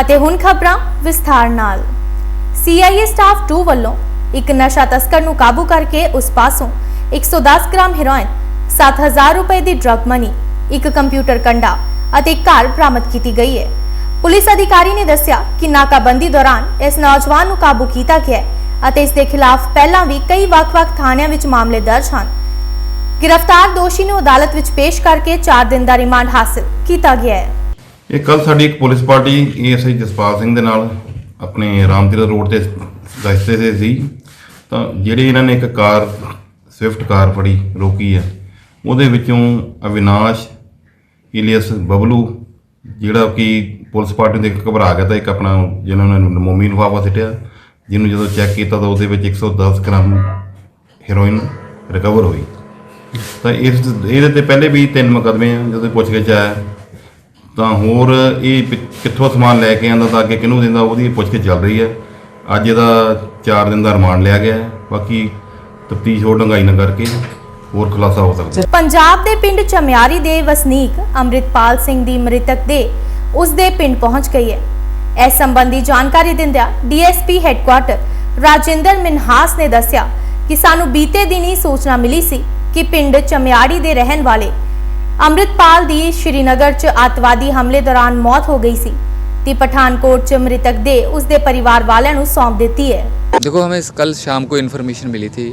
ਅਤੇ ਹੁਣ ਖਬਰਾਂ ਵਿਸਥਾਰ ਨਾਲ। CIA ਸਟਾਫ 2 ਵੱਲੋਂ ਇੱਕ ਨਸ਼ਾ ਤਸਕਰ ਨੂੰ ਕਾਬੂ ਕਰਕੇ ਉਸ ਪਾਸੋਂ 110 ਗ੍ਰਾਮ ਹੈਰੋਇਨ 7000 ਰੁਪਏ ਦੀ ਡਰਗ ਮਨੀ ਇੱਕ ਕੰਪਿਊਟਰ ਕੰਡਾ ਅਤੇ ਇੱਕ ਕਾਰ ਬਰਾਮਦ ਕੀਤੀ ਗਈ ਹੈ। ਪੁਲਿਸ ਅਧਿਕਾਰੀ ਨੇ ਦੱਸਿਆ ਕਿ ਨਾਕਾਬੰਦੀ ਦੌਰਾਨ ਇਸ ਨੌਜਵਾਨ ਨੂੰ ਕਾਬੂ ਕੀਤਾ ਗਿਆ ਅਤੇ ਇਸ ਦੇ ਖਿਲਾਫ ਪਹਿਲਾਂ ਵੀ ਕਈ ਵੱਖ-ਵੱਖ ਥਾਣਿਆਂ ਵਿੱਚ ਮਾਮਲੇ ਦਰਜ ਹਨ। ਗ੍ਰਿਫਤਾਰ ਦੋਸ਼ੀ ਨੂੰ ਅਦਾਲਤ ਵਿੱਚ ਪੇਸ਼ ਕਰਕੇ 4 ਦਿਨ ਦਾ ਰਿਮਾਂਡ ਹਾਸਲ ਕੀਤਾ ਗਿਆ ਹੈ। ਇਹ ਕੱਲ ਸਾਡੀ ਇੱਕ police party ASI Jaspal Singh ਦੇ ਨਾਲ ਆਪਣੇ ਰਾਮਤੀਰਥ ਰੋਡ ਤੇ ਰਸਤੇ ਤੇ ਸੀ। ਤਾਂ ਜਿਹੜੇ ਇਹਨਾਂ ਨੇ ਇੱਕ ਕਾਰ, ਸਵਿਫਟ ਕਾਰ ਫੜੀ, ਰੋਕੀ ਹੈ ਉਹਦੇ ਵਿੱਚੋਂ ਅਵਿਨਾਸ਼, ਇਲੀਅਸ ਬਬਲੂ, ਜਿਹੜਾ ਕਿ ਪੁਲਿਸ ਪਾਰਟੀ ਦੇ ਘਬਰਾ ਗਿਆ ਤਾਂ ਇੱਕ ਆਪਣਾ ਜਿਹਨਾਂ ਨੇ ਮੋਮੀ ਲਿਫਾਫਾ ਸਿੱਟਿਆ, ਜਿਹਨੂੰ ਜਦੋਂ ਚੈੱਕ ਕੀਤਾ ਤਾਂ ਉਹਦੇ ਵਿੱਚ 110 ਗ੍ਰਾਮ ਹੈਰੋਇਨ ਰਿਕਵਰ ਹੋਈ। ਤਾਂ ਇਸ, ਇਹਦੇ ਤੇ ਪਹਿਲੇ ਵੀ ਤਿੰਨ ਮੁਕੱਦਮੇ ਆ, ਜਦੋਂ ਪੁੱਛ ਕੇ ਆਇਆ ਤਾਂ ਹੋਰ ਇਹ ਪਿ- ਕਿੱਥੋਂ ਸਮਾਨ ਲੈ ਕੇ ਆਂਦਾ ਤਾਂ ਅੱਗੇ ਕਿਹਨੂੰ ਦਿੰਦਾ, ਉਹਦੀ ਪੁੱਛ ਚੱਲ ਰਹੀ ਹੈ। ਅੱਜ ਇਹਦਾ 4 ਦਿਨ ਦਾ ਰਿਮਾਂਡ ਲਿਆ ਗਿਆ ਹੈ। ਬਾਕੀ ਤਫਤੀਸ਼ ਹੋਰ ਡੰਗਾਈ ਨਾ ਕਰਕੇ ਹੋਰ ਖੁਲਾਸਾ ਹੋ ਸਕਦਾ ਪੰਜਾਬ ਦੇ ਪਿੰਡ ਚਮਿਆਰੀ ਦੇ ਵਸਨੀਕ ਅੰਮ੍ਰਿਤਪਾਲ ਸਿੰਘ ਦੀ ਮ੍ਰਿਤਕ ਦੇ ਉਸ ਦੇ ਪਿੰਡ ਪਹੁੰਚ ਗਈ ਹੈ। ਇਸ ਸੰਬੰਧੀ ਜਾਣਕਾਰੀ ਦਿੰਦਿਆਂ ਡੀਐਸਪੀ ਹੈੱਡਕੁਆਟਰ ਰਾਜਿੰਦਰ ਮਿਨਹਾਸ ਨੇ ਦੱਸਿਆ ਕਿ ਸਾਨੂੰ ਬੀਤੇ ਦਿਨ ਹੀ ਸੂਚਨਾ ਮਿਲੀ ਸੀ ਕਿ ਪਿੰਡ ਚਮਿਆਰੀ ਦੇ ਰਹਿਣ ਵਾਲੇ ਅੰਮ੍ਰਿਤਪਾਲ ਦੀ ਸ਼੍ਰੀਨਗਰ 'ਚ ਅੱਤਵਾਦੀ ਹਮਲੇ ਦੌਰਾਨ ਮੌਤ ਹੋ ਗਈ ਸੀ ਤੇ ਪਠਾਨਕੋਟ 'ਚ ਮ੍ਰਿਤਕ ਦੇ ਉਸ ਦੇ ਪਰਿਵਾਰ ਵਾਲਿਆਂ ਨੂੰ ਸੌਂਪ ਦਿੱਤੀ ਹੈ देखो हमें इस- कल शाम को इन्फॉर्मेशन मिली थी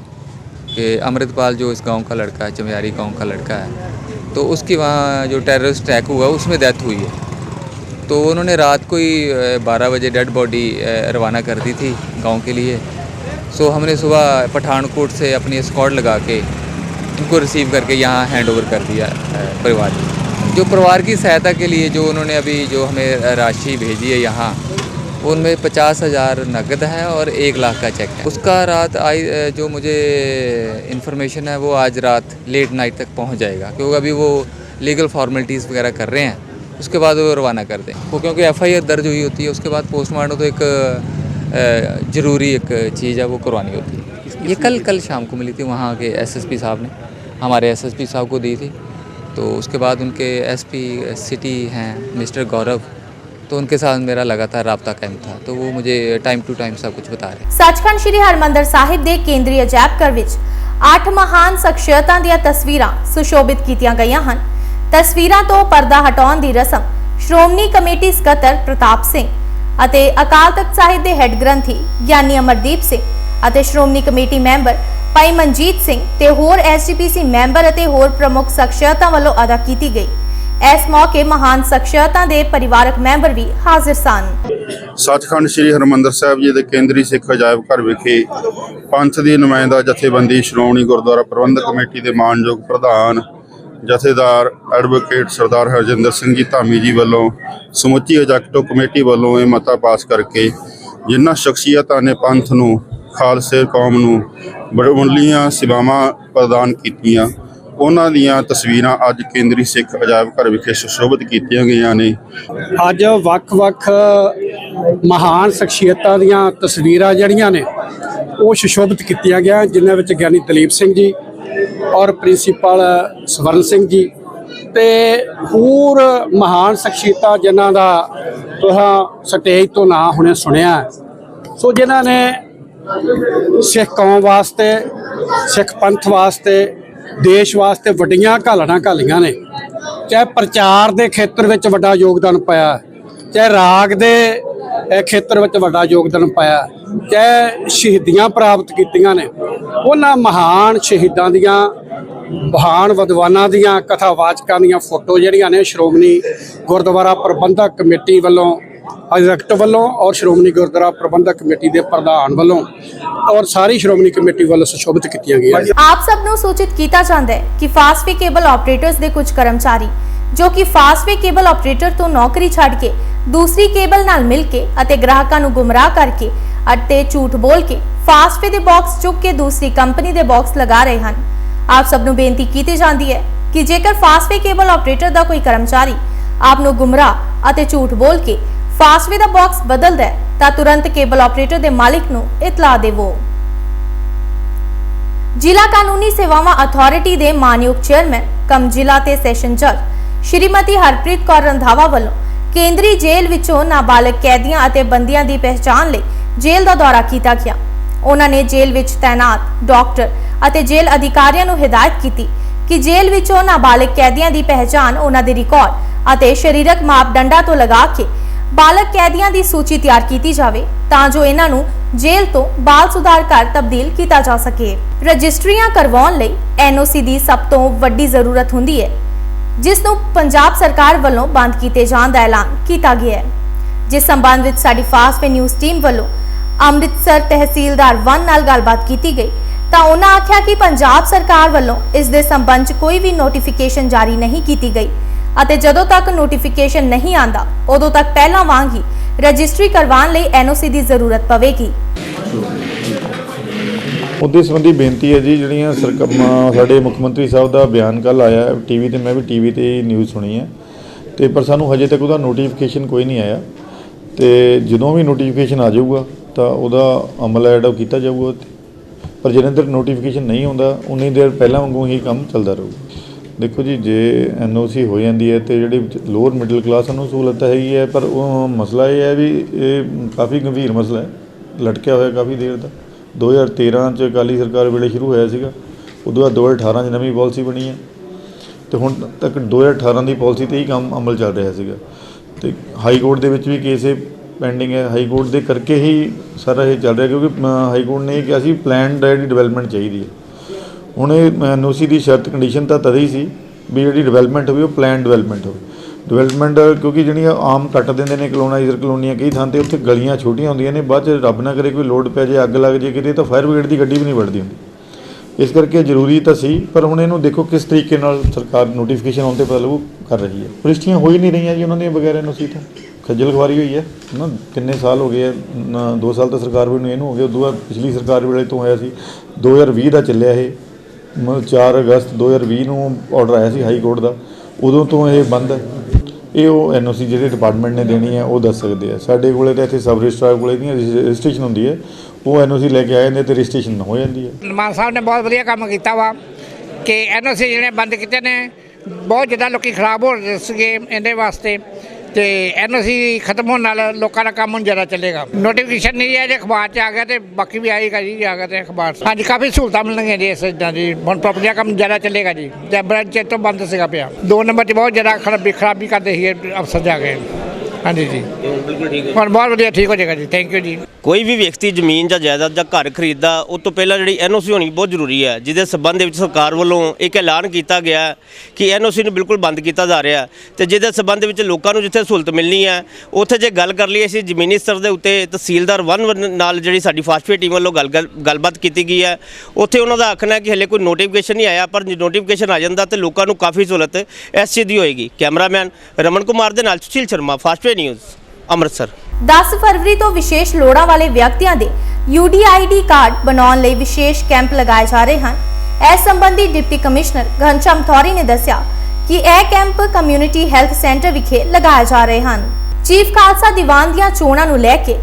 कि अमृतपाल जो इस गांव का लड़का है चमियारी गांव का लड़का है तो उसकी वहाँ जो टेररिस्ट अटैक हुआ उसमें डेथ हुई है तो उन्होंने रात को ही बारह बजे डेड बॉडी रवाना कर दी थी गांव के लिए सो हमने सुबह पठानकोट से अपनी स्कॉट लगा के उनको रिसीव करके यहाँ हैंड ओवर कर दिया परिवार को जो परिवार की सहायता के लिए जो उन्होंने अभी जो हमें राशि भेजी है यहाँ उनमें पचास हज़ार नकद है और एक लाख का चेक है। उसका रात आई जो मुझे इन्फॉर्मेशन है वो आज रात लेट नाइट तक पहुँच जाएगा क्योंकि अभी वो लीगल फॉर्मेलिटीज़ वगैरह कर रहे हैं। उसके बाद वो रवाना कर दें। वो क्योंकि एफआईआर दर्ज हुई होती है उसके बाद पोस्टमार्टम तो एक ज़रूरी एक चीज़ है वो करवानी होती है। ये कल कल शाम को मिली थी वहाँ के एसएसपी साहब ने। हमारे एसएसपी साहब को दी थी तो उसके बाद उनके एसपी सिटी हैं मिस्टर गौरव तो उनके साथ मेरा लगातार रबता कायम था तो वो मुझे टाइम टू टाइम सब कुछ बता रहे ਸੱਚਖੰਡ ਸ੍ਰੀ ਹਰਮੰਦਰ ਸਾਹਿਬ ਦੇ ਕੇਂਦਰੀ ਅਜਾਇਬ ਘਰ ਵਿੱਚ ਅੱਠ ਮਹਾਨ ਸ਼ਖਸੀਅਤਾਂ ਦੀਆਂ ਤਸਵੀਰਾਂ ਸੁਸ਼ੋਭਿਤ ਕੀਤੀਆਂ ਗਈਆਂ ਹਨ ਤਸਵੀਰਾਂ ਤੋਂ ਪਰਦਾ ਹਟਾਉਣ ਦੀ ਰਸਮ ਸ਼੍ਰੋਮਣੀ ਕਮੇਟੀ ਸਕੱਤਰ ਪ੍ਰਤਾਪ ਸਿੰਘ ਅਤੇ ਅਕਾਲ ਤਖਤ ਸਾਹਿਬ ਦੇ ਹੈੱਡ ਗ੍ਰੰਥੀ ਗਿਆਨੀ ਅਮਰਦੀਪ ਸਿੰਘ ਅਤੇ ਸ਼੍ਰੋਮਣੀ ਕਮੇਟੀ ਮੈਂਬਰ ਭਾਈ ਮਨਜੀਤ ਸਿੰਘ ਤੇ ਹੋਰ ਐਸਜੀਪੀਸੀ ਮੈਂਬਰ ਅਤੇ ਹੋਰ ਪ੍ਰਮੁੱਖ ਸ਼ਖਸੀਅਤਾਂ ਵੱਲੋਂ ਅਦਾ ਕੀਤੀ ਗਈ। ਇਸ ਮੌਕੇ ਮਹਾਨ ਸ਼ਖਸੀਅਤਾਂ ਦੇ ਪਰਿਵਾਰਕ ਮੈਂਬਰ ਵੀ ਹਾਜ਼ਰ ਸਨ। ਸੱਚਖੰਡ ਸ੍ਰੀ ਹਰਮੰਦਰ ਸਾਹਿਬ ਜੀ ਦੇ ਕੇਂਦਰੀ ਸਿੱਖ ਅਜਾਇਬ ਘਰ ਵਿਖੇ ਪੰਥ ਦੀ ਨੁਮਾਇੰਦਾ ਜਥੇਬੰਦੀ ਸ਼੍ਰੋਮਣੀ ਗੁਰਦੁਆਰਾ ਪ੍ਰਬੰਧਕ ਕਮੇਟੀ ਦੇ ਮਾਨਯੋਗ ਪ੍ਰਧਾਨ, ਜਥੇਦਾਰ ਐਡਵੋਕੇਟ ਸਰਦਾਰ ਹਰਜਿੰਦਰ ਸਿੰਘ ਜੀ ਧਾਮੀ ਜੀ ਵੱਲੋਂ ਸਮੁੱਚੀ ਐਗਜ਼ੈਕਟਿਵ ਕਮੇਟੀ ਵੱਲੋਂ ਇਹ ਮਤਾ ਪਾਸ ਕਰਕੇ ਜਿਨ੍ਹਾਂ ਸ਼ਖਸੀਅਤਾਂ ਨੇ ਪੰਥ ਨੂੰ, ਖਾਲਸੇ ਕੌਮ ਨੂੰ ਬੜਵੰਲੀਆਂ ਸੇਵਾਵਾਂ ਪ੍ਰਦਾਨ ਕੀਤੀਆਂ। ਉਹਨਾਂ ਦੀਆਂ ਤਸਵੀਰਾਂ ਅੱਜ ਕੇਂਦਰੀ ਸਿੱਖ ਅਜਾਇਬ ਘਰ ਵਿਖੇ ਸੁਸ਼ੋਭਿਤ ਕੀਤੀਆਂ ਗਈਆਂ ਨੇ। ਅੱਜ ਵੱਖ-ਵੱਖ ਮਹਾਨ ਸ਼ਖਸੀਅਤਾਂ ਦੀਆਂ ਤਸਵੀਰਾਂ ਜਿਹੜੀਆਂ ਨੇ, ਉਹ ਸੁਸ਼ੋਭਿਤ ਕੀਤੀਆਂ ਗਿਆ ਜਿਨ੍ਹਾਂ ਵਿੱਚ ਗਿਆਨੀ ਦਲੀਪ ਸਿੰਘ ਜੀ ਔਰ ਪ੍ਰਿੰਸੀਪਲ ਸਵਰਨ ਸਿੰਘ ਜੀ ਤੇ ਹੋਰ ਮਹਾਨ ਸ਼ਖਸੀਅਤਾਂ ਜਿਨ੍ਹਾਂ ਦਾ ਤੁਸੀਂ ਸਟੇਜ ਤੋਂ ਨਾਂ ਹੁਣੇ ਸੁਣਿਆ ਸੋ ਜਿਨ੍ਹਾਂ ਨੇ ਸਿੱਖ ਕੌਮ ਵਾਸਤੇ, ਸਿੱਖ ਪੰਥ ਵਾਸਤੇ, ਦੇਸ਼ ਵਾਸਤੇ ਵੱਡੀਆਂ ਘਾਲਣਾ ਘਾਲੀਆਂ ਨੇ। ਚਾਹੇ ਪ੍ਰਚਾਰ ਦੇ ਖੇਤਰ ਵਿੱਚ ਵੱਡਾ ਯੋਗਦਾਨ ਪਾਇਆ, ਚਾਹੇ ਰਾਗ ਦੇ ਖੇਤਰ ਵਿੱਚ ਵੱਡਾ ਯੋਗਦਾਨ ਪਾਇਆ, ਚਾਹੇ ਸ਼ਹੀਦੀਆਂ ਪ੍ਰਾਪਤ ਕੀਤੀਆਂ ਨੇ, ਉਹਨਾਂ ਮਹਾਨ ਸ਼ਹੀਦਾਂ ਦੀਆਂ, ਮਹਾਨ ਵਿਦਵਾਨਾਂ ਦੀਆਂ ਕਥਾਵਾਚਕਾਂ ਦੀਆਂ ਫੋਟੋ ਜਿਹੜੀਆਂ ਨੇ, ਸ਼੍ਰੋਮਣੀ ਗੁਰਦੁਆਰਾ ਪ੍ਰਬੰਧਕ ਕਮੇਟੀ ਵੱਲੋਂ ਐਗਜ਼ੈਕਟ ਵੱਲੋਂ ਔਰ ਸ਼੍ਰੋਮਣੀ ਗੁਰਦੁਆਰਾ ਪ੍ਰਬੰਧਕ ਕਮੇਟੀ ਦੇ ਪ੍ਰਧਾਨ ਵੱਲੋਂ ਔਰ ਸਾਰੀ ਸ਼੍ਰੋਮਣੀ ਕਮੇਟੀ ਵੱਲੋਂ ਸੁਸ਼ੋਭਿਤ ਕੀਤੀਆਂ ਗਈਆਂ ਆਪ ਸਭ ਨੂੰ ਸੂਚਿਤ ਕੀਤਾ ਜਾਂਦਾ ਹੈ ਕਿ ਫਾਸਟਵੇ ਕੇਬਲ ਆਪਰੇਟਰਸ ਦੇ ਕੁਝ ਕਰਮਚਾਰੀ, ਜੋ ਕਿ ਫਾਸਟਵੇ ਕੇਬਲ ਆਪਰੇਟਰ ਤੋਂ ਨੌਕਰੀ ਛੱਡ ਕੇ ਦੂਸਰੀ ਕੇਬਲ ਨਾਲ ਮਿਲ ਕੇ ਅਤੇ ਗ੍ਰਾਹਕਾਂ ਨੂੰ ਗੁੰਮਰਾਹ ਕਰਕੇ ਅਤੇ ਝੂਠ ਬੋਲ ਕੇ ਫਾਸਟਵੇ ਦੇ ਬਾਕਸ ਚੁੱਕ ਕੇ ਦੂਸਰੀ ਕੰਪਨੀ ਦੇ ਬਾਕਸ ਲਗਾ ਰਹੇ ਹਨ। ਆਪ ਸਭ ਨੂੰ ਬੇਨਤੀ ਕੀਤੀ ਜਾਂਦੀ ਹੈ ਕਿ ਜੇਕਰ ਫਾਸਟਵੇ ਕੇਬਲ ਆਪਰੇਟਰ ਦਾ ਕੋਈ ਕਰਮਚਾਰੀ ਆਪ ਨੂੰ ਗੁੰਮਰਾਹ ਅਤੇ ਝੂਠ ਬੋਲ ਕੇ ਫਾਸਟਵੇ ਦਾ ਬਾਕਸ ਬਦਲਦਾ ਹੈ, ਤਾਂ ਤੁਰੰਤ ਕੇਬਲ ਆਪਰੇਟਰ ਦੇ ਮਾਲਿਕ ਨੂੰ ਇਤਲਾਹ ਦੇਵੋ। ਜ਼ਿਲ੍ਹਾ ਕਾਨੂੰਨੀ ਸੇਵਾਵਾਂ ਅਥਾਰਟੀ ਦੇ ਮਾਨਯੋਗ ਚੇਅਰਮੈਨ ਕਮ ਜ਼ਿਲ੍ਹਾ ਤੇ ਸੈਸ਼ਨ ਜੱਜ ਸ਼੍ਰੀਮਤੀ ਹਰਪ੍ਰੀਤ ਕੌਰ ਰੰਧਾਵਾ ਵੱਲੋਂ ਕੇਂਦਰੀ ਜੇਲ੍ਹ ਵਿੱਚੋਂ ਨਾਬਾਲਗ ਕੈਦੀਆਂ ਅਤੇ ਬੰਦੀਆਂ ਦੀ ਪਹਿਚਾਣ ਲਈ ਜੇਲ੍ਹ ਦਾ ਦੌਰਾ ਕੀਤਾ ਗਿਆ। ਉਹਨਾਂ ਨੇ ਜੇਲ੍ਹ ਵਿੱਚ ਤਾਇਨਾਤ ਡਾਕਟਰ ਅਤੇ ਜੇਲ੍ਹ ਅਧਿਕਾਰੀਆਂ ਨੂੰ ਹਦਾਇਤ ਕੀਤੀ ਕਿ ਜੇਲ੍ਹ ਵਿੱਚੋਂ ਨਾਬਾਲਗ ਕੈਦੀਆਂ ਦੀ ਪਹਿਚਾਣ ਉਹਨਾਂ ਦੇ ਰਿਕਾਰਡ ਅਤੇ ਸਰੀਰਕ ਮਾਪਦੰਡਾਂ ਤੋਂ ਲਗਾ ਕੇ ਬਾਲਗ ਕੈਦੀਆਂ ਦੀ ਸੂਚੀ ਤਿਆਰ ਕੀਤੀ ਜਾਵੇ ਤਾਂ ਜੋ ਇਹਨਾਂ ਨੂੰ ਜੇਲ੍ਹ ਤੋਂ ਬਾਲ ਸੁਧਾਰ ਘਰ ਤਬਦੀਲ ਕੀਤਾ ਜਾ ਸਕੇ। ਰਜਿਸਟਰੀਆਂ ਕਰਵਾਉਣ ਲਈ ਐਨਓਸੀ ਦੀ ਸਭ ਤੋਂ ਵੱਡੀ ਜ਼ਰੂਰਤ ਹੁੰਦੀ ਹੈ, ਜਿਸ ਨੂੰ ਪੰਜਾਬ ਸਰਕਾਰ ਵੱਲੋਂ ਬੰਦ ਕੀਤੇ ਜਾਣ ਦਾ ਐਲਾਨ ਕੀਤਾ ਗਿਆ ਹੈ। ਜਿਸ ਸੰਬੰਧ ਵਿੱਚ ਸਾਡੀ ਫਾਸਟ ਵੇ ਨਿਊਜ਼ ਟੀਮ ਵੱਲੋਂ ਅੰਮ੍ਰਿਤਸਰ ਤਹਿਸੀਲਦਾਰ 1 ਨਾਲ ਗੱਲਬਾਤ ਕੀਤੀ ਗਈ, ਤਾਂ ਉਹਨਾਂ ਆਖਿਆ ਕਿ ਪੰਜਾਬ ਸਰਕਾਰ ਵੱਲੋਂ ਇਸ ਦੇ ਸੰਬੰਧ 'ਚ ਕੋਈ ਵੀ ਨੋਟੀਫਿਕੇਸ਼ਨ ਜਾਰੀ ਨਹੀਂ ਕੀਤੀ ਗਈ। ਅਤੇ ਜਦੋਂ ਤੱਕ ਨੋਟੀਫਿਕੇਸ਼ਨ ਨਹੀਂ ਆਂਦਾ, ਉਦੋਂ ਤੱਕ ਪਹਿਲਾਂ ਵਾਂਗ ਹੀ ਰਜਿਸਟਰੀ ਕਰਵਾਉਣ ਲਈ ਐਨਓਸੀ ਦੀ ਜ਼ਰੂਰਤ ਪਵੇਗੀ। ਉਹਦੇ ਸੰਬੰਧੀ ਬੇਨਤੀ ਹੈ ਜੀ, ਜਿਹੜੀਆਂ ਸਰਕਮਾਂ, ਸਾਡੇ ਮੁੱਖ ਮੰਤਰੀ ਸਾਹਿਬ ਦਾ ਬਿਆਨ ਕੱਲ ਆਇਆ ਟੀਵੀ ਤੇ, ਮੈਂ ਵੀ ਟੀਵੀ ਤੇ ਨਿਊਜ਼ ਸੁਣੀ ਹੈ। ਤੇ ਪਰ ਸਾਨੂੰ ਹਜੇ ਤੱਕ ਉਹਦਾ ਨੋਟੀਫਿਕੇਸ਼ਨ ਕੋਈ ਨਹੀਂ ਆਇਆ। ਤੇ ਜਦੋਂ ਵੀ ਨੋਟੀਫਿਕੇਸ਼ਨ ਆ ਜਾਊਗਾ, ਤਾਂ ਉਹਦਾ ਅਮਲ ਐਡ ਕੀਤਾ ਜਾਊਗਾ। ਪਰ ਜਿੰਨੇ ਦੇਰ ਨੋਟੀਫਿਕੇਸ਼ਨ ਨਹੀਂ ਆਉਂਦਾ, ਉਨੀ ਦੇਰ ਪਹਿਲਾਂ ਵਾਂਗੂ ਹੀ ਕੰਮ ਚੱਲਦਾ ਰਹੂਗਾ। ਦੇਖੋ ਜੀ ਜੇ ਐਨਓਸੀ ਹੋ ਜਾਂਦੀ ਹੈ ਤੇ ਜਿਹੜੀ ਲੋਅਰ ਮਿਡਲ ਕਲਾਸ ਨੂੰ ਸਹੂਲਤ ਹੈਗੀ ਹੈ ਪਰ ਉਹ ਮਸਲਾ ਇਹ ਹੈ ਵੀ ਇਹ ਕਾਫੀ ਗੰਭੀਰ ਮਸਲਾ ਹੈ ਲਟਕਿਆ ਹੋਇਆ ਕਾਫੀ ਦੇਰ ਦਾ। 2013 ਚ ਅਕਾਲੀ ਸਰਕਾਰ ਵੇਲੇ ਸ਼ੁਰੂ ਹੋਇਆ ਸੀਗਾ ਉਦੋਂ ਬਾਅਦ 2018 ਚ ਨਵੀਂ ਪਾਲਿਸੀ ਬਣੀ ਹੈ ਤੇ ਹੁਣ ਤੱਕ 2018 ਦੀ ਪਾਲਿਸੀ ਤੇ ਹੀ ਕੰਮ ਅਮਲ ਚੱਲ ਰਿਹਾ ਸੀਗਾ। ਤੇ ਹਾਈ ਕੋਰਟ ਦੇ ਵਿੱਚ ਵੀ ਕੇਸ ਇਹ ਪੈਂਡਿੰਗ ਹੈ ਹਾਈ ਕੋਰਟ ਦੇ ਕਰਕੇ ਹੀ ਸਾਰਾ ਇਹ ਚੱਲ ਰਿਹਾ ਕਿਉਂਕਿ ਅਮ, ਹਾਈ ਕੋਰਟ ਨੇ ਇਹ ਕਿਹਾ ਸੀ ਪਲਾਨਡ ਜਿਹੜੀ ਡਿਵੈਲਪਮੈਂਟ ਚਾਹੀਦੀ ਹੈ। ਹੁਣ ਇਹ ਐਨਓਸੀ ਦੀ ਸ਼ਰਤ ਕੰਡੀਸ਼ਨ ਤਾਂ ਤਦ ਹੀ ਸੀ ਵੀ ਜਿਹੜੀ ਡਿਵੈਲਪਮੈਂਟ ਹੋਵੇ ਉਹ ਪਲਾਨ ਡਿਵੈਲਪਮੈਂਟ ਹੋਵੇ। ਡਿਵੈਲਪਮੈਂਟ ਕਿਉਂਕਿ ਜਿਹੜੀਆਂ ਆਮ ਕੱਟ ਦਿੰਦੇ ਨੇ ਕਲੋਨਾਈਜ਼ਰ ਕਲੋਨੀਆਂ ਕਈ ਥਾਂ ਤੇ ਉੱਥੇ ਗਲੀਆਂ ਛੋਟੀਆਂ ਹੁੰਦੀਆਂ ਨੇ ਬਾਅਦ ਚ ਰੱਬ ਨਾ ਕਰੇ ਕੋਈ ਲੋਡ ਪੈ ਜੇ ਅੱਗ ਲੱਗ ਜੇ ਕਿਤੇ ਤਾਂ ਫਾਇਰ ਬ੍ਰਿਗੇਡ ਦੀ ਗੱਡੀ ਵੀ ਨਹੀਂ ਵੜਦੀ ਹੁੰਦੀ। ਇਸ ਕਰਕੇ ਜ਼ਰੂਰੀ ਤਾਂ ਸੀ ਪਰ ਹੁਣ ਇਹਨੂੰ ਦੇਖੋ ਕਿਸ ਤਰੀਕੇ ਨਾਲ ਸਰਕਾਰ ਨੋਟੀਫਿਕੇਸ਼ਨ ਆਉਣ ਤੇ ਪਤਾ ਲੱਗੂ ਕਰ ਰਹੀ ਹੈ। ਪੁਲਿਸਟੀਆਂ ਹੋਈ ਨਹੀਂ ਰਹੀਆਂ ਜੀ ਉਹਨਾਂ ਦੀਆਂ ਬਗੈਰ ਇਹਨੂੰ ਸੀ ਤਾਂ। ਖੱਜਲ ਖਵਾਰੀ ਹੋਈ ਹੈ ਨਾ ਕਿੰਨੇ ਸਾਲ ਹੋ ਗਏ ਆ, ਨਾ 2 ਸਾਲ ਤਾਂ ਸਰਕਾਰ ਵੀ ਨੂੰ ਇਹਨੂੰ ਹੋ ਗਏ ਉਦੋਂ ਬਾਅਦ ਪਿਛਲੀ ਸਰਕਾਰ ਵੇਲੇ ਤੋਂ ਹੋਇਆ ਸੀ। 2020 ਦਾ ਚੱਲਿਆ ਇਹ। 4 ਅਗਸਤ 2020 ਨੂੰ ਆਰਡਰ ਆਇਆ ਸੀ ਹਾਈ ਕੋਰਟ ਦਾ, ਉਦੋਂ ਤੋਂ ਇਹ ਬੰਦ ਹੈ। ਇਹ ਉਹ ਐਨਓਸੀ ਜਿਹੜੇ ਡਿਪਾਰਟਮੈਂਟ ਨੇ ਦੇਣੀ ਹੈ, ਉਹ ਦੱਸ ਸਕਦੇ ਆ ਸਾਡੇ ਕੋਲੇ ਤਾਂ ਇੱਥੇ ਸਬ ਰਜਿਸਟਰਾਰ ਕੋਲੇ ਦੀਆਂ ਰਜਿਸਟ੍ਰੇਸ਼ਨ ਹੁੰਦੀ ਹੈ। ਉਹ ਐਨਓਸੀ ਲੈ ਕੇ ਆ ਜਾਂਦੇ ਤੇ ਰਜਿਸਟ੍ਰੇਸ਼ਨ ਹੋ ਜਾਂਦੀ ਹੈ। ਮਾਨ ਸਾਹਿਬ ਨੇ ਬਹੁਤ ਵਧੀਆ ਕੰਮ ਕੀਤਾ ਵਾ ਕਿ ਐਨਓਸੀ ਜਿਹੜੇ ਬੰਦ ਕੀਤੇ ਨੇ, ਬਹੁਤ ਜ਼ਿਆਦਾ ਲੋਕੀ ਖਰਾਬ ਹੋ ਰਹੇ ਸੀਗੇ ਇਹਦੇ ਵਾਸਤੇ। ਤੇ ਐਨਓਸੀ ਖਤਮ ਹੋਣ ਨਾਲ ਲੋਕਾਂ ਦਾ ਕੰਮ ਹੁਣ ਜ਼ਿਆਦਾ ਚੱਲੇਗਾ। ਨੋਟੀਫਿਕੇਸ਼ਨ ਨਹੀਂ ਹੈ ਜੇ ਅਖਬਾਰ 'ਚ ਆ ਗਿਆ ਤੇ ਬਾਕੀ ਵੀ ਆਏਗਾ ਜੀ ਆ ਗਿਆ ਤੇ ਅਖਬਾਰ 'ਚ। ਹਾਂਜੀ, ਕਾਫੀ ਸਹੂਲਤਾਂ ਮਿਲਣਗੀਆਂ ਜੀ ਇਸ ਇਦਾਂ ਦੀ। ਹੁਣ ਪ੍ਰਾਪਰਟੀ ਦਾ ਕੰਮ ਜ਼ਿਆਦਾ ਚੱਲੇਗਾ ਜੀ। ਤੇ ਬ੍ਰਾਂਚ ਤੋਂ ਬੰਦ ਸੀਗਾ ਪਿਆ। ਦੋ ਨੰਬਰ 'ਚ ਬਹੁਤ ਜ਼ਿਆਦਾ ਖਰਾਬੀ ਖਰਾਬੀ ਕਰਦੇ ਸੀ ਅਫਸਰ ਜਾ ਕੇ। ਹਾਂਜੀ ਜੀ। ਹੁਣ ਬਹੁਤ ਵਧੀਆ, ਠੀਕ ਹੋ ਜਾਏਗਾ ਜੀ। ਥੈਂਕ ਯੂ ਜੀ। ਕੋਈ ਵੀ ਵਿਅਕਤੀ ਜ਼ਮੀਨ ਜਾਂ ਜਾਇਦਾਦ ਜਾਂ ਘਰ ਖਰੀਦਦਾ, ਉਹ ਤੋਂ ਪਹਿਲਾਂ ਜਿਹੜੀ ਐਨਓਸੀ ਹੋਣੀ ਬਹੁਤ ਜ਼ਰੂਰੀ ਹੈ, ਜਿਹਦੇ ਸਬੰਧ ਵਿੱਚ ਸਰਕਾਰ ਵੱਲੋਂ ਇੱਕ ਐਲਾਨ ਕੀਤਾ ਗਿਆ ਹੈ ਕਿ ਐਨਓਸੀ ਨੂੰ ਬਿਲਕੁਲ ਬੰਦ ਕੀਤਾ ਜਾ ਰਿਹਾ ਹੈ ਤੇ ਜਿਹਦੇ ਸਬੰਧ ਵਿੱਚ ਲੋਕਾਂ ਨੂੰ ਜਿੱਥੇ ਸਹੂਲਤ ਮਿਲਣੀ ਹੈ, ਉੱਥੇ ਜੇ ਗੱਲ ਕਰ ਲਈਏ ਅਸੀਂ ਜ਼ਮੀਨੀ ਸਤਰ ਦੇ ਉੱਤੇ ਤਹਿਸੀਲਦਾਰ ਵਨ ਵਨ ਨਾਲ ਜਿਹੜੀ ਸਾਡੀ ਫਾਸਟਵੇ ਟੀਮ ਵੱਲੋਂ ਗੱਲ ਗੱਲ- ਗੱਲਬਾਤ ਕੀਤੀ ਗਈ ਹੈ, ਉੱਥੇ ਉਹਨਾਂ ਦਾ ਆਖਣਾ ਹੈ ਕਿ ਹਲੇ ਕੋਈ ਨੋਟੀਫਿਕੇਸ਼ਨ ਨਹੀਂ ਆਇਆ, ਪਰ ਜੇ ਨੋਟੀਫਿਕੇਸ਼ਨ ਆ ਜਾਂਦਾ ਤੇ ਲੋਕਾਂ ਨੂੰ ਕਾਫੀ ਸਹੂਲਤ ਇਸ ਚੀਜ਼ ਦੀ ਹੋਏਗੀ। ਕੈਮਰਾਮੈਨ ਰਮਨ ਕੁਮਾਰ ਦੇ ਨਾਲ ਸੁਸ਼ੀਲ ਸ਼ਰਮਾ ਫਾਸਟਵੇ ਨਿਊਜ਼, ਅੰਮ੍ਰਿਤਸਰ। 10 ਫਰਵਰੀ ਤੋਂ ਵਿਸ਼ੇਸ਼ ਲੋੜਾਂ ਵਾਲੇ ਵਿਅਕਤੀਆਂ ਦੇ UDID ਕਾਰਡ ਬਣਾਉਣ ਲਈ ਵਿਸ਼ੇਸ਼ ਕੈਂਪ ਲਗਾਏ ਜਾ ਰਹੇ ਹਨ। ਇਸ ਸੰਬੰਧੀ ਡਿਪਟੀ ਕਮਿਸ਼ਨਰ ਘਨਸ਼ਾਮ ਥੌਰੀ ਨੇ ਦੱਸਿਆ ਕਿ ਇਹ ਕੈਂਪ ਕਮਿਊਨਿਟੀ ਹੈਲਥ ਸੈਂਟਰ ਵਿਖੇ ਲਗਾਏ ਜਾ ਰਹੇ ਹਨ। ਚੀਫ ਖਾਲਸਾ ਦੀਵਾਨ ਦੀਆਂ ਚੋਣਾਂ ਨੂੰ ਲੈ ਕੇ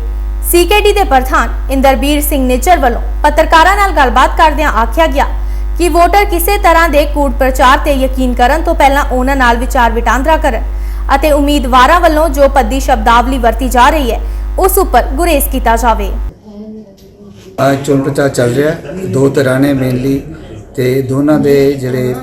ਸੀਕੇਡੀ ਦੇ ਪ੍ਰਧਾਨ ਇੰਦਰਬੀਰ ਸਿੰਘ ਨਿਚਰ ਵੱਲੋਂ ਪੱਤਰਕਾਰਾਂ ਨਾਲ ਗੱਲਬਾਤ ਕਰਦਿਆਂ ਆਖਿਆ ਗਿਆ ਕਿ ਵੋਟਰ ਕਿਸੇ ਤਰ੍ਹਾਂ ਦੇ ਕੂੜ ਪ੍ਰਚਾਰ ਤੇ ਯਕੀਨ ਕਰਨ ਤੋਂ ਪਹਿਲਾਂ ਉਹਨਾਂ ਨਾਲ ਵਿਚਾਰ ਵਟਾਂਦਰਾ ਕਰਨ ਅਤੇ ਉਮੀਦਵਾਰਾਂ ਵੱਲੋਂ ਜੋ ਪੱਦੀ ਸ਼ਬਦਾਵਲੀ ਵਰਤੀ ਜਾ ਰਹੀ ਹੈ, ਉਸ ਉੱਪਰ ਗੁਰੇਜ਼ ਕੀਤਾ ਜਾਵੇ। ਅੱਜ ਚੋਣ ਪ੍ਰਚਾਰ ਚੱਲ ਰਿਹਾ ਦੋ ਤਰ੍ਹਾਂ ਨੇ ਮੇਨਲੀ ਤੇ ਦੋਨਾਂ ਦੇ ਜਿਹੜੇ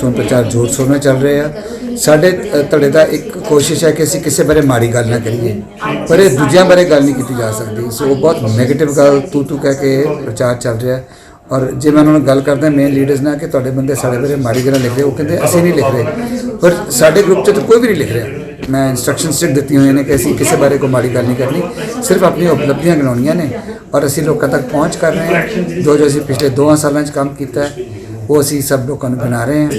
ਚੋਣ ਪ੍ਰਚਾਰ ਜ਼ੋਰ ਸ਼ੋਰ ਨਾਲ ਚੱਲ ਰਹੇ ਆ। ਸਾਡੇ ਧੜੇ ਦਾ ਇੱਕ ਕੋਸ਼ਿਸ਼ ਹੈ ਕਿ ਅਸੀਂ ਕਿਸੇ ਬਾਰੇ ਮਾੜੀ ਗੱਲ ਨਾ ਕਰੀਏ, ਪਰ ਇਹ ਦੂਜਿਆਂ ਬਾਰੇ ਗੱਲ ਨਹੀਂ ਕੀਤੀ ਜਾ ਸਕਦੀ। ਸੋ ਉਹ ਬਹੁਤ ਨੈਗੇਟਿਵ ਗੱਲ ਤੂੰ ਤੂੰ ਕਹਿ ਕੇ ਪ੍ਰਚਾਰ ਚੱਲ ਰਿਹਾ ਔਰ ਜੇ ਮੈਂ ਉਹਨਾਂ ਨਾਲ ਗੱਲ ਕਰਦਾ ਮੇਨ ਲੀਡਰਸ ਨਾਲ, ਕਿ ਤੁਹਾਡੇ ਬੰਦੇ ਸਾਡੇ ਬਾਰੇ ਮਾੜੀ ਗੱਲਾਂ ਲਿਖ ਰਹੇ ਉਹ ਕਹਿੰਦੇ ਅਸੀਂ ਨਹੀਂ ਲਿਖ ਰਹੇ। ਪਰ ਸਾਡੇ ਗਰੁੱਪ 'ਚ ਤਾਂ ਕੋਈ ਵੀ ਨਹੀਂ ਲਿਖ ਰਿਹਾ। ਮੈਂ ਇਨਸਟਰਕਸ਼ਨਸ ਸਿਰ ਦਿੱਤੀਆਂ ਹੋਈਆਂ ਨੇ ਕਿ ਅਸੀਂ ਕਿਸੇ ਬਾਰੇ ਕੋਈ ਮਾੜੀ ਗੱਲ ਨਹੀਂ ਕਰਨੀ। ਸਿਰਫ ਆਪਣੀਆਂ ਉਪਲਬਧੀਆਂ ਗਿਣਾਉਣੀਆਂ ਨੇ ਔਰ ਅਸੀਂ ਲੋਕਾਂ ਤੱਕ ਪਹੁੰਚ ਕਰ ਰਹੇ ਹਾਂ। ਜੋ ਜੋ ਅਸੀਂ ਪਿਛਲੇ 2 ਸਾਲਾਂ 'ਚ ਕੰਮ ਕੀਤਾ ਹੈ, ਉਹ ਅਸੀਂ ਸਭ ਲੋਕਾਂ ਨੂੰ ਗਿਣਾ ਰਹੇ ਹਾਂ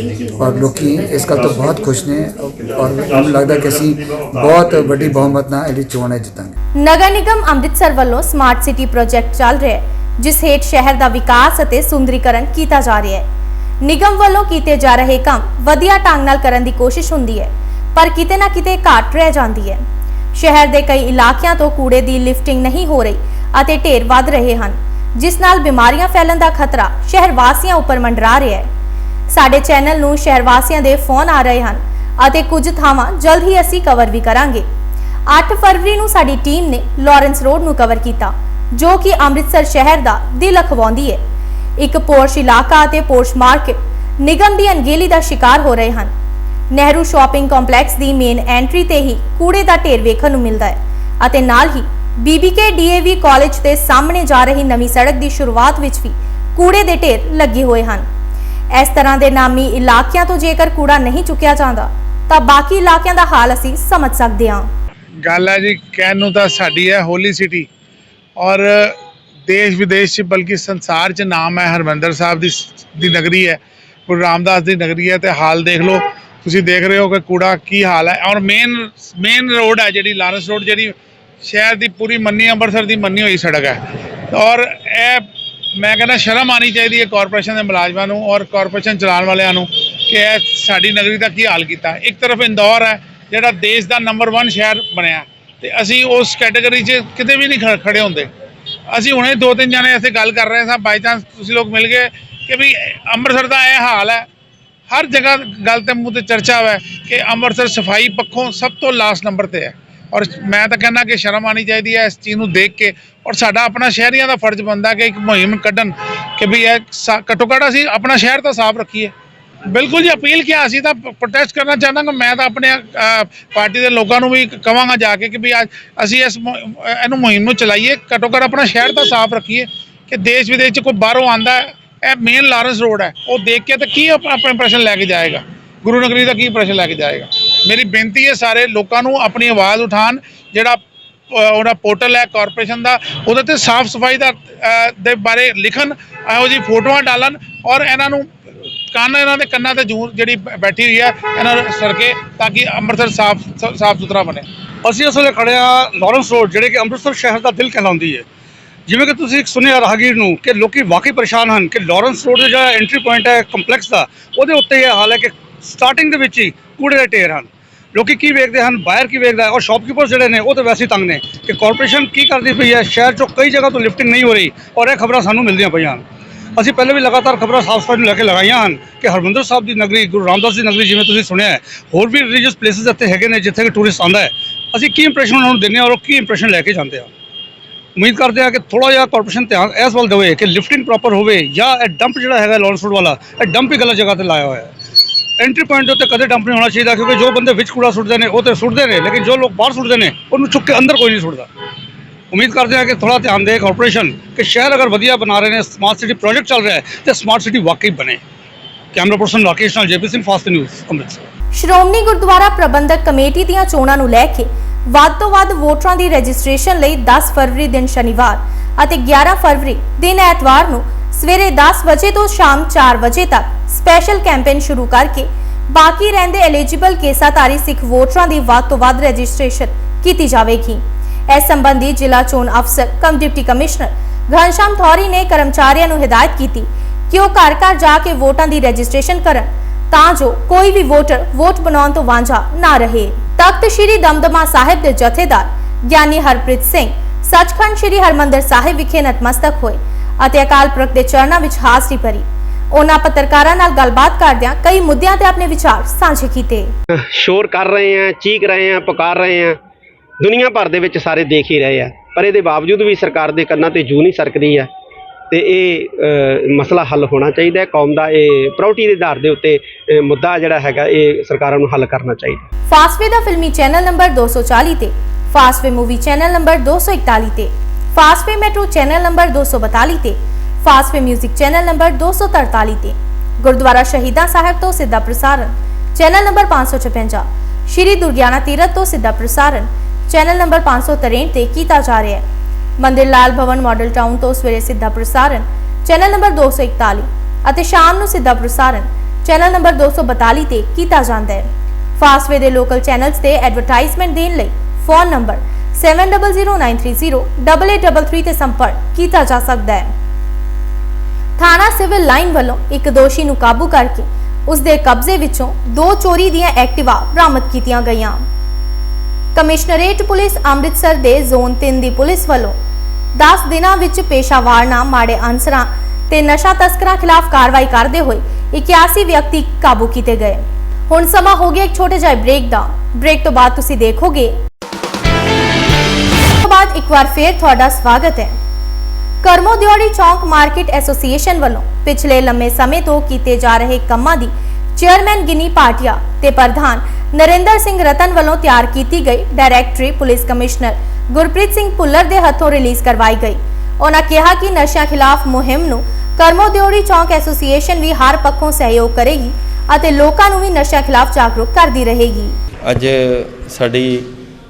ਔਰ ਲੋਕੀ ਇਸ ਗੱਲ ਤੋਂ ਬਹੁਤ ਖੁਸ਼ ਨੇ ਔਰ ਮੈਨੂੰ ਲੱਗਦਾ ਕਿ ਅਸੀਂ ਬਹੁਤ ਵੱਡੀ ਬਹੁਮਤ ਨਾਲ ਇਹਦੀ ਚੋਣ ਹੈ ਜਿੱਤਾਂਗੇ। ਨਗਰ ਨਿਗਮ ਅੰਮ੍ਰਿਤਸਰ ਵੱਲੋਂ ਸਮਾਰਟ ਸਿਟੀ ਪ੍ਰੋਜੈਕਟ ਚੱਲ ਰਿਹਾ ਹੈ, ਜਿਸ ਹੇਠ ਸ਼ਹਿਰ ਦਾ ਵਿਕਾਸ ਅਤੇ ਸੁੰਦਰੀਕਰਨ ਕੀਤਾ ਜਾ ਰਿਹਾ ਹੈ। ਨਿਗਮ ਵੱਲੋਂ ਕੀਤੇ ਜਾ ਰਹੇ ਕੰਮ ਵਧੀਆ ਢੰਗ ਨਾਲ ਕਰਨ ਦੀ ਕੋਸ਼ਿਸ਼ ਹੁੰਦੀ ਹੈ, ਪਰ ਕਿਤੇ ਨਾ ਕਿਤੇ ਘਾਟ ਰਹਿ ਜਾਂਦੀ ਹੈ। ਸ਼ਹਿਰ ਦੇ ਕਈ ਇਲਾਕਿਆਂ ਤੋਂ ਕੂੜੇ ਦੀ ਲਿਫਟਿੰਗ ਨਹੀਂ ਹੋ ਰਹੀ ਅਤੇ ਢੇਰ ਵੱਧ ਰਹੇ ਹਨ, ਜਿਸ ਨਾਲ ਬਿਮਾਰੀਆਂ ਫੈਲਣ ਦਾ ਖਤਰਾ ਸ਼ਹਿਰ ਵਾਸੀਆਂ ਉੱਪਰ ਮੰਡਰਾ ਰਿਹਾ ਹੈ। ਸਾਡੇ ਚੈਨਲ ਨੂੰ ਸ਼ਹਿਰ ਵਾਸੀਆਂ ਦੇ ਫੋਨ ਆ ਰਹੇ ਹਨ ਅਤੇ ਕੁਝ ਥਾਵਾਂ ਜਲਦ ਹੀ ਅਸੀਂ ਕਵਰ ਵੀ ਕਰਾਂਗੇ। 8 ਫਰਵਰੀ ਨੂੰ ਸਾਡੀ ਟੀਮ ਨੇ ਲਾਰੈਂਸ ਰੋਡ ਨੂੰ ਕਵਰ ਕੀਤਾ, ਜੋ ਕਿ ਅੰਮ੍ਰਿਤਸਰ ਸ਼ਹਿਰ ਦਾ ਦਿਲ ਅਖਵਾਉਂਦੀ ਹੈ। ਇੱਕ ਪੋਰਸ਼ ਇਲਾਕਾ ਅਤੇ ਪੋਰਸ਼ ਮਾਰਕੀਟ ਨਿਗਮ ਦੀ ਅਣਗਹਿਲੀ ਦਾ ਸ਼ਿਕਾਰ ਹੋ ਰਹੇ ਹਨ। ਨਹਿਰੂ ਸ਼ਾਪਿੰਗ ਕੰਪਲੈਕਸ ਦੀ ਮੇਨ ਐਂਟਰੀ ਤੇ ਹੀ ਕੂੜੇ ਦਾ ਢੇਰ ਵੇਖਣ ਨੂੰ ਮਿਲਦਾ ਹੈ ਅਤੇ ਨਾਲ ਹੀ ਬੀਬੀਕੇ ਡੀਏਵੀ ਕਾਲਜ ਦੇ ਸਾਹਮਣੇ ਜਾ ਰਹੀ ਨਵੀਂ ਸੜਕ ਦੀ ਸ਼ੁਰੂਆਤ ਵਿੱਚ ਵੀ ਕੂੜੇ ਦੇ ਢੇਰ ਲੱਗੇ ਹੋਏ ਹਨ। ਇਸ ਤਰ੍ਹਾਂ ਦੇ ਨਾਮੀ ਇਲਾਕਿਆਂ ਤੋਂ ਜੇਕਰ ਕੂੜਾ ਨਹੀਂ ਚੁੱਕਿਆ ਜਾਂਦਾ, ਤਾਂ ਬਾਕੀ ਇਲਾਕਿਆਂ ਦਾ ਹਾਲ ਅਸੀਂ ਸਮਝ ਸਕਦੇ ਹਾਂ। ਗੱਲ ਹੈ ਜੀ, ਕਹਿਣ ਨੂੰ ਤਾਂ ਸਾਡੀ ਹੈ ਹੋਲੀ ਸਿਟੀ ਔਰ ਦੇਸ਼ ਵਿਦੇਸ਼ 'ਚ, ਬਲਕਿ ਸੰਸਾਰ 'ਚ ਨਾਮ ਹੈ ਹਰਮੰਦਰ ਸਾਹਿਬ ਦੀ ਦੀ ਨਗਰੀ ਹੈ, ਗੁਰੂ ਰਾਮਦਾਸ ਦੀ ਨਗਰੀ ਹੈ, ਤੇ ਹਾਲ ਦੇਖ ਲਓ, ਤੁਸੀਂ ਦੇਖ ਰਹੇ ਹੋ ਕਿ ਕੂੜਾ ਕੀ ਹਾਲ ਹੈ, ਔਰ ਮੇਨ ਮੇਨ ਰੋਡ ਹੈ ਜਿਹੜੀ, ਲਾਰੈਂਸ ਰੋਡ ਜਿਹੜੀ, ਸ਼ਹਿਰ ਦੀ ਪੂਰੀ ਮੰਨੀ, ਅੰਮ੍ਰਿਤਸਰ ਦੀ ਮੰਨੀ ਹੋਈ ਸੜਕ ਹੈ, ਔਰ ਇਹ, ਮੈਂ ਕਹਿੰਦਾ ਸ਼ਰਮ ਆਣੀ ਚਾਹੀਦੀ ਹੈ ਕਾਰਪੋਰੇਸ਼ਨ ਦੇ ਮੁਲਾਜ਼ਮਾਂ ਨੂੰ, ਔਰ ਕਾਰਪੋਰੇਸ਼ਨ ਚਲਾਉਣ ਵਾਲਿਆਂ ਨੂੰ, ਕਿ ਇਹ ਸਾਡੀ ਨਗਰੀ ਦਾ ਕੀ ਹਾਲ ਕੀਤਾ, ਇੱਕ ਤਰਫ ਇੰਦੌਰ ਹੈ, ਜਿਹੜਾ ਦੇਸ਼ ਦਾ ਨੰਬਰ 1 ਸ਼ਹਿਰ ਬਣਿਆ, ਤੇ ਅਸੀਂ ਉਸ ਕੈਟਾਗਰੀ 'ਚ ਕਿਤੇ ਵੀ ਨਹੀਂ ਖ- ਖੜੇ ਹੁੰਦੇ ਅਸੀਂ ਹੁਣੇ ਦੋ ਤਿੰਨ ਜਣੇ ਐਸੇ ਗੱਲ ਕਰ ਰਹੇ ਸਾਂ ਬਾਈ ਚਾਂਸ ਤੁਸੀਂ ਲੋਕ ਮਿਲ ਗਏ ਕਿ ਵੀ ਅੰਮ੍ਰਿਤਸਰ ਦਾ ਇਹ ਹਾਲ ਹੈ। ਹਰ ਜਗ੍ਹਾ ਗੱਲ ਤੇ ਮੂੰਹ ਤੇ ਚਰਚਾ ਹੈ ਕਿ ਅੰਮ੍ਰਿਤਸਰ ਸਫ਼ਾਈ ਪੱਖੋਂ ਸਭ ਤੋਂ ਲਾਸਟ ਨੰਬਰ ਤੇ ਹੈ। ਔਰ ਮੈਂ ਤਾਂ ਕਹਿੰਦਾ ਕਿ ਸ਼ਰਮ ਆਣੀ ਚਾਹੀਦੀ ਹੈ ਇਸ ਚੀਜ਼ ਨੂੰ ਦੇਖ ਕੇ। ਔਰ ਸਾਡਾ ਆਪਣਾ ਸ਼ਹਿਰੀਆਂ ਦਾ ਫਰਜ਼ ਬਣਦਾ ਕਿ ਇੱਕ ਮੁਹਿੰਮ ਕੱਢਣ ਕਿ ਵੀ ਇਹ ਸਾ- ਘੱਟੋ ਘੱਟ ਅਸੀਂ ਆਪਣਾ ਸ਼ਹਿਰ ਤਾਂ ਸਾਫ਼ ਰੱਖੀਏ। ਬਿਲਕੁਲ ਜੀ, ਅਪੀਲ ਕਿਹਾ ਅਸੀਂ ਤਾਂ ਪ੍ਰੋਟੈਸਟ ਕਰਨਾ ਚਾਹੁੰਦਾ ਕਿ ਮੈਂ ਤਾਂ ਆਪਣੇ ਪਾਰਟੀ ਦੇ ਲੋਕਾਂ ਨੂੰ ਵੀ ਕਵਾਂਗਾ ਜਾ ਕੇ ਕਿ ਵੀ ਅੱਜ ਅਸੀਂ ਇਸ ਮੁ- ਇਹਨੂੰ ਮੁਹਿੰਮ ਨੂੰ ਚਲਾਈਏ। ਘੱਟੋ ਘੱਟ ਆਪਣਾ ਸ਼ਹਿਰ ਤਾਂ ਸਾਫ਼ ਰੱਖੀਏ ਕਿ ਦੇਸ਼ ਵਿਦੇਸ਼ ਚ ਕੋਈ ਬਾਹਰੋਂ ਆਂਦਾ ਇਹ ਮੇਨ ਲਾਰੈਂਸ ਰੋਡ ਹੈ। ਉਹ ਦੇਖ ਕੇ ਤਾਂ ਕੀ ਆਪਣਾ ਇੰਪ੍ਰੈਸ਼ਨ ਲੈ ਕੇ ਜਾਏਗਾ? ਗੁਰੂ ਨਗਰੀ ਦਾ ਕੀ ਇੰਪ੍ਰੈਸ਼ਨ ਲੈ ਕੇ ਜਾਏਗਾ? ਮੇਰੀ ਬੇਨਤੀ ਹੈ ਸਾਰੇ ਲੋਕਾਂ ਨੂੰ ਆਪਣੀ ਆਵਾਜ਼ ਉਠਾਉਣ, ਜਿਹੜਾ ਉਹਦਾ ਪੋਰਟਲ ਹੈ ਕਾਰਪੋਰੇਸ਼ਨ ਦਾ, ਉਹਦੇ ਤੇ ਸਾਫ਼ ਸਫ਼ਾਈ ਦਾ ਦੇ ਬਾਰੇ ਲਿਖਣ, ਇਹੋ ਜਿਹੀ ਫੋਟੋਆਂ ਡਾਲਣ ਔਰ ਇਹਨਾਂ ਨੂੰ ਕੰਨ ਇਹਨਾਂ ਦੇ ਕੰਨਾਂ ਤੇ ਜੂਰ ਜਿਹੜੀ ਬੈਠੀ ਹੋਈ ਹੈ ਇਹਨਾਂ ਨੂੰ ਸਰਕੇ ਤਾਂ ਕਿ ਅੰਮ੍ਰਿਤਸਰ ਸਾਫ਼ ਸਾਫ਼ ਸੁਥਰਾ ਬਣੇ। ਅਸੀਂ ਇਸ ਵੇਲੇ ਖੜੇ ਆ ਲਾਰੈਂਸ ਰੋਡ, ਜਿਹੜੇ ਕਿ ਅੰਮ੍ਰਿਤਸਰ ਸ਼ਹਿਰ ਦਾ ਦਿਲ ਕਹਿਲਾਉਂਦੀ ਹੈ। ਜਿਵੇਂ ਕਿ ਤੁਸੀਂ ਇੱਕ ਸੁਣਿਆ ਰਾਹਗੀਰ ਨੂੰ ਕਿ ਲੋਕੀ ਵਾਕਈ ਪਰੇਸ਼ਾਨ ਹਨ ਕਿ ਲਾਰੈਂਸ ਰੋਡ ਦਾ ਜਿਹੜਾ ਐਂਟਰੀ ਪੁਆਇੰਟ ਹੈ ਕੰਪਲੈਕਸ ਦਾ, ਉਹਦੇ ਉੱਤੇ ਇਹ ਹਾਲ ਹੈ ਕਿ ਸਟਾਰਟਿੰਗ ਦੇ ਵਿੱਚ ਹੀ ਕੂੜੇ ਦੇ ਢੇਰ ਹਨ। ਲੋਕੀ ਕੀ ਵੇਖਦੇ ਹਨ ਬਾਹਰ ਕੀ ਵੇਖਦਾ ਔਰ ਸ਼ਾਪਕੀਪਰਸ ਜਿਹੜੇ ਨੇ, ਉਹ ਤਾਂ ਵੈਸੇ ਹੀ ਤੰਗ ਨੇ ਕਿ ਕਾਰਪੋਰੇਸ਼ਨ ਕੀ ਕਰਦੀ ਪਈ ਹੈ, ਸ਼ਹਿਰ 'ਚੋਂ ਕਈ ਜਗ੍ਹਾ ਤੋਂ ਲਿਫਟਿੰਗ ਨਹੀਂ ਹੋ ਰਹੀ ਔਰ ਇਹ ਖਬਰਾਂ ਸਾਨੂੰ ਮਿਲਦੀਆਂ ਪਈਆਂ ਹਨ। ਅਸੀਂ ਪਹਿਲੇ ਵੀ ਲਗਾਤਾਰ ਖਬਰਾਂ ਸਾਫ਼ ਸਫ਼ਾਈ ਨੂੰ ਲੈ ਕੇ ਲਗਾਈਆਂ ਹਨ ਕਿ ਹਰਮੰਦਰ ਸਾਹਿਬ ਦੀ ਨਗਰੀ, ਗੁਰੂ ਰਾਮਦਾਸ ਦੀ ਨਗਰੀ ਜਿਵੇਂ ਤੁਸੀਂ ਸੁਣਿਆ ਹੈ, ਹੋਰ ਵੀ ਰਿਲੀਜੀਅਸ ਪਲੇਸਿਸ ਇੱਥੇ ਹੈਗੇ ਨੇ ਜਿੱਥੇ ਕਿ ਟੂਰਿਸਟ ਆਉਂਦਾ ਹੈ। ਅਸੀਂ ਕੀ ਇੰਪ੍ਰੈਸ਼ਨ ਉਹਨਾਂ ਨੂੰ ਦਿੰਦੇ ਹਾਂ ਔਰ ਉਹ ਕੀ ਇੰਪ੍ਰੈਸ਼ਨ ਲੈ ਕੇ ਜਾਂਦੇ ਆ? ਉਮੀਦ ਕਰਦੇ ਆ ਕਿ ਥੋੜਾ ਜਿਹਾ ਕਾਰਪੋਰੇਸ਼ਨ ਧਿਆਨ ਇਸ ਵੱਲ ਦੇਵੇ ਕਿ ਲਿਫਟਿੰਗ ਪ੍ਰੋਪਰ ਹੋਵੇ ਜਾਂ ਇਹ ਡੰਪ ਜਿਹੜਾ ਹੈਗਾ ਲਾਰੈਂਸ ਰੋਡ ਵਾਲਾ, ਇਹ ਡੰਪ ਹੀ ਗਲਤ ਜਗ੍ਹਾ ਤੇ ਲਾਇਆ ਹੋਇਆ ਹੈ। ਐਂਟਰੀ ਪੁਆਇੰਟ ਉੱਤੇ ਕਦੇ ਡੰਪ ਨਹੀਂ ਹੋਣਾ ਚਾਹੀਦਾ ਕਿਉਂਕਿ ਜੋ ਬੰਦੇ ਵਿੱਚ ਕੂੜਾ ਸੁੱਟਦੇ ਨੇ, ਉਹ ਤੇ ਸੁੱਟਦੇ ਨੇ, ਲੇਕਿਨ ਜੋ ਲੋਕ ਬਾਹਰ ਸੁੱਟਦੇ ਨੇ, ਉਹਨੂੰ ਚੁੱਕ ਕੇ ਅੰਦਰ ਕੋਈ ਨਹੀਂ ਸੁੱਟਦਾ। ਉਮੀਦ ਕਰਦੇ ਹਾਂ ਕਿ ਥੋੜਾ ਧਿਆਨ ਦੇ ਕਾਰਪੋਰੇਸ਼ਨ ਕਿ ਸ਼ਹਿਰ ਅਗਰ ਵਧੀਆ ਬਣਾ ਰਹੇ ਨੇ ਸਮਾਰਟ ਸਿਟੀ ਪ੍ਰੋਜੈਕਟ ਚੱਲ ਰਿਹਾ ਹੈ, ਤੇ ਸਮਾਰਟ ਸਿਟੀ ਵਾਕਈ ਬਣੇ। ਕੈਮਰਾ ਪਰਸਨ ਰਾਕੇਸ਼ ਨਾਲ JP Singh fast news Amritsar. Shiromani Gurdwara Parbandhak committee ਦੀਆਂ ਚੋਣਾਂ ਨੂੰ ਲੈ ਕੇ ਵੱਧ ਤੋਂ ਵੱਧ ਵੋਟਰਾਂ ਦੀ ਰਜਿਸਟ੍ਰੇਸ਼ਨ ਲਈ 10 ਫਰਵਰੀ ਦਿਨ ਸ਼ਨੀਵਾਰ ਅਤੇ 11 ਫਰਵਰੀ ਦਿਨ ਐਤਵਾਰ ਨੂੰ ਸਵੇਰੇ 10 ਵਜੇ ਤੋਂ ਸ਼ਾਮ 4 ਵਜੇ ਤੱਕ ਸਪੈਸ਼ਲ ਕੈਂਪੇਨ ਸ਼ੁਰੂ ਕਰਕੇ ਬਾਕੀ ਰਹਿੰਦੇ ਐਲੀਜੀਬਲ ਕੇਸਾਧਾਰੀ ਸਿੱਖ ਵੋਟਰਾਂ ਦੀ ਵੱਧ ਤੋਂ ਵੱਧ ਰਜਿਸਟ੍ਰੇਸ਼ਨ ਕੀਤੀ ਜਾਵੇਗੀ। ਇਸ ਸੰਬੰਧੀ ਜ਼ਿਲ੍ਹਾ ਚੋਣ ਅਫਸਰ ਕਮ ਡਿਪਟੀ ਕਮਿਸ਼ਨਰ ਘਨਸ਼ਾਮ ਥੌਰੀ ਨੇ ਕਰਮਚਾਰੀਆਂ ਨੂੰ ਹਦਾਇਤ ਕੀਤੀ ਕਿ ਉਹ ਘਰ ਘਰ ਜਾ ਕੇ ਵੋਟਾਂ ਦੀ ਰਜਿਸਟ੍ਰੇਸ਼ਨ ਕਰਨ ਤਾਂ ਜੋ ਕੋਈ ਵੀ ਵੋਟਰ ਵੋਟ ਬਣਾਉਣ ਤੋਂ ਵਾਂਝਾ ਨਾ ਰਹੇ। ਤਖਤ ਸ੍ਰੀ ਦਮਦਮਾ ਸਾਹਿਬ ਦੇ ਜਥੇਦਾਰ ਗਿਆਨੀ ਹਰਪ੍ਰੀਤ ਸਿੰਘ, ਸੱਚਖੰਡ ਸ੍ਰੀ ਹਰਮੰਦਰ ਸਾਹਿਬ ਵਿਖੇ ਨਤਮਸਤਕ ਹੋਏ ਅਤੇ ਅਕਾਲ ਪੁਰਖ ਦੇ ਚਰਨਾਂ ਵਿੱਚ ਹਾਜ਼ਰੀ ਭਰੀ। ਉਹਨਾਂ ਪੱਤਰਕਾਰਾਂ ਨਾਲ ਗੱਲਬਾਤ ਕਰਦਿਆਂ ਕਈ ਮੁੱਦਿਆਂ ਤੇ ਆਪਣੇ ਵਿਚਾਰ ਸਾਂਝੇ ਕੀਤੇ। ਸ਼ੋਰ ਕਰ ਰਹੇ ਆ ਚੀਕ ਰਹੇ ਆ ਪੁਕਾਰ ਰਹੇ ਆ ਦੁਨੀਆ ਭਰ ਦੇ ਵਿੱਚ ਸਾਰੇ ਦੇਖ ਹੀ ਰਹੇ ਆ। ਪਰ ਇਹਦੇ ਬਾਵਜੂਦ ਵੀ ਸਰਕਾਰ ਦੇ ਕੰਨਾਂ ਤੇ ਜੂ ਨਹੀਂ ਸਰਕਦੀ ਆ, ਤੇ ਇਹ ਮਸਲਾ ਹੱਲ ਹੋਣਾ ਚਾਹੀਦਾ ਹੈ। ਕੌਮ ਦਾ ਇਹ ਪ੍ਰਾਉਰਟੀ ਦੇ ਆਧਾਰ ਦੇ ਉੱਤੇ ਮੁੱਦਾ ਜਿਹੜਾ ਹੈਗਾ, ਇਹ ਸਰਕਾਰਾਂ ਨੂੰ ਹੱਲ ਕਰਨਾ ਚਾਹੀਦਾ ਫਾਸਟਵੇ ਦਾ ਫਿਲਮੀ ਚੈਨਲ ਨੰਬਰ 240 ਤੇ ਫਾਸਟਵੇ ਮੂਵੀ ਚੈਨਲ ਨੰਬਰ 241 ਤੇ ਫਾਸਟਵੇ ਮੈਟਰੋ ਚੈਨਲ ਨੰਬਰ 242 ਤੇ ਫਾਸਟਵੇ 뮤직 ਚੈਨਲ ਨੰਬਰ 243 ਤੇ, ਗੁਰਦੁਆਰਾ ਸ਼ਹੀਦਾਂ ਸਾਹਿਬ ਤੋਂ ਸਿੱਧਾ ਪ੍ਰਸਾਰਣ, ਚੈਨਲ ਨੰਬਰ 556 ਸ਼੍ਰੀ ਦੁਰਗਿਆਨਾ ਤੀਰਥ ਤੋਂ ਸਿੱਧਾ ਪ੍ਰਸਾਰਣ ਚੈਨਲ ਨੰਬਰ 563 ਤੇ ਕੀਤਾ ਜਾ ਰਿਹਾ ਹੈ। ਮੰਦਿਰ ਲਾਲ ਭਵਨ ਮਾਡਲ ਟਾਊਨ ਤੋਂ ਸਵੇਰੇ ਸਿੱਧਾ ਪ੍ਰਸਾਰਣ, ਚੈਨਲ ਨੰਬਰ 241 ਅਤੇ ਸ਼ਾਮ ਨੂੰ ਸਿੱਧਾ ਪ੍ਰਸਾਰਣ, ਚੈਨਲ ਨੰਬਰ 242 ਤੇ ਕੀਤਾ ਜਾਂਦਾ ਹੈ। ਫਾਸਟਵੇ ਦੇ ਲੋਕਲ ਚੈਨਲਸ ਤੇ ਐਡਵਰਟਾਈਜ਼ਮੈਂਟ ਦੇਣ ਲਈ ਫੋਨ ਨੰਬਰ 7009308833 ਤੇ ਸੰਪਰਕ ਕੀਤਾ ਜਾ ਸਕਦਾ ਹੈ। ਥਾਣਾ ਸਿਵਲ ਲਾਈਨ ਵੱਲੋਂ ਇੱਕ ਦੋਸ਼ੀ ਨੂੰ ਕਾਬੂ ਕਰਕੇ ਉਸ ਦੇ ਕਬਜ਼ੇ ਵਿੱਚੋਂ ਦੋ ਚੋਰੀ ਦੀਆਂ ਐਕਟਿਵਾ ਬਰਾਮਦ ਕੀਤੀਆਂ ਗਈਆਂ। ਕਮਿਸ਼ਨਰੇਟ ਪੁਲਿਸ ਅੰਮ੍ਰਿਤਸਰ ਦੇ ਜ਼ੋਨ 3 ਦੀ ਪੁਲਿਸ ਵੱਲੋਂ 10 ਦਿਨਾਂ ਵਿੱਚ ਪੇਸ਼ਾਵਾਰ ਮਾੜੇ ਅਨਸਰਾਂ ਤੇ ਨਸ਼ਾ ਤਸਕਰਾਂ ਖਿਲਾਫ ਕਾਰਵਾਈ ਕਰਦੇ ਹੋਏ 81 ਵਿਅਕਤੀ ਕਾਬੂ ਕੀਤੇ ਗਏ। ਹੁਣ ਸਮਾਂ ਹੋ ਗਿਆ ਇੱਕ ਛੋਟੇ ਜਿਹੇ ਬ੍ਰੇਕ ਦਾ। ਬ੍ਰੇਕ ਤੋਂ ਬਾਅਦ ਤੁਸੀਂ ਦੇਖੋਗੇ। ਬਾਅਦ ਇੱਕ ਵਾਰ ਫੇਰ ਤੁਹਾਡਾ ਸਵਾਗਤ ਹੈ। ਕਰਮੋ ਦਿਓੜੀ ਚੌਂਕ ਮਾਰਕੀਟ ਐਸੋਸੀਏਸ਼ਨ ਵੱਲੋਂ ਪਿਛਲੇ ਲੰਮੇ ਸਮੇਂ ਤੋਂ ਕੀਤੇ ਜਾ ਰਹੇ ਕੰਮਾਂ ਦੀ ਚੇਅਰਮੈਨ ਗਿਨੀ ਪਾਟਿਆ ਤੇ ਪ੍ਰਧਾਨ ਨਰਿੰਦਰ ਸਿੰਘ ਰਤਨ ਵੱਲੋਂ ਤਿਆਰ ਕੀਤੀ ਗਈ directory police commissioner Gurpreet Singh Bhullar ਦੇ ਹੱਥੋਂ ਰਿਲੀਜ਼ ਕਰਵਾਈ ਗਈ। ਉਹਨਾਂ ਕਿਹਾ ਕਿ ਨਸ਼ਿਆਂ ਖਿਲਾਫ ਮੁਹਿੰਮ ਨੂੰ ਕਰਮੋ ਦਿਓੜੀ ਚੌਂਕ ਐਸੋਸੀਏਸ਼ਨ ਵੀ ਹਰ ਪੱਖੋਂ ਸਹਿਯੋਗ ਕਰੇਗੀ ਅਤੇ ਲੋਕਾਂ ਨੂੰ ਵੀ ਨਸ਼ਿਆਂ ਖਿਲਾਫ ਜਾਗਰੂਕ ਕਰਦੀ ਰਹੇਗੀ। ਅੱਜ ਸਾਡੀ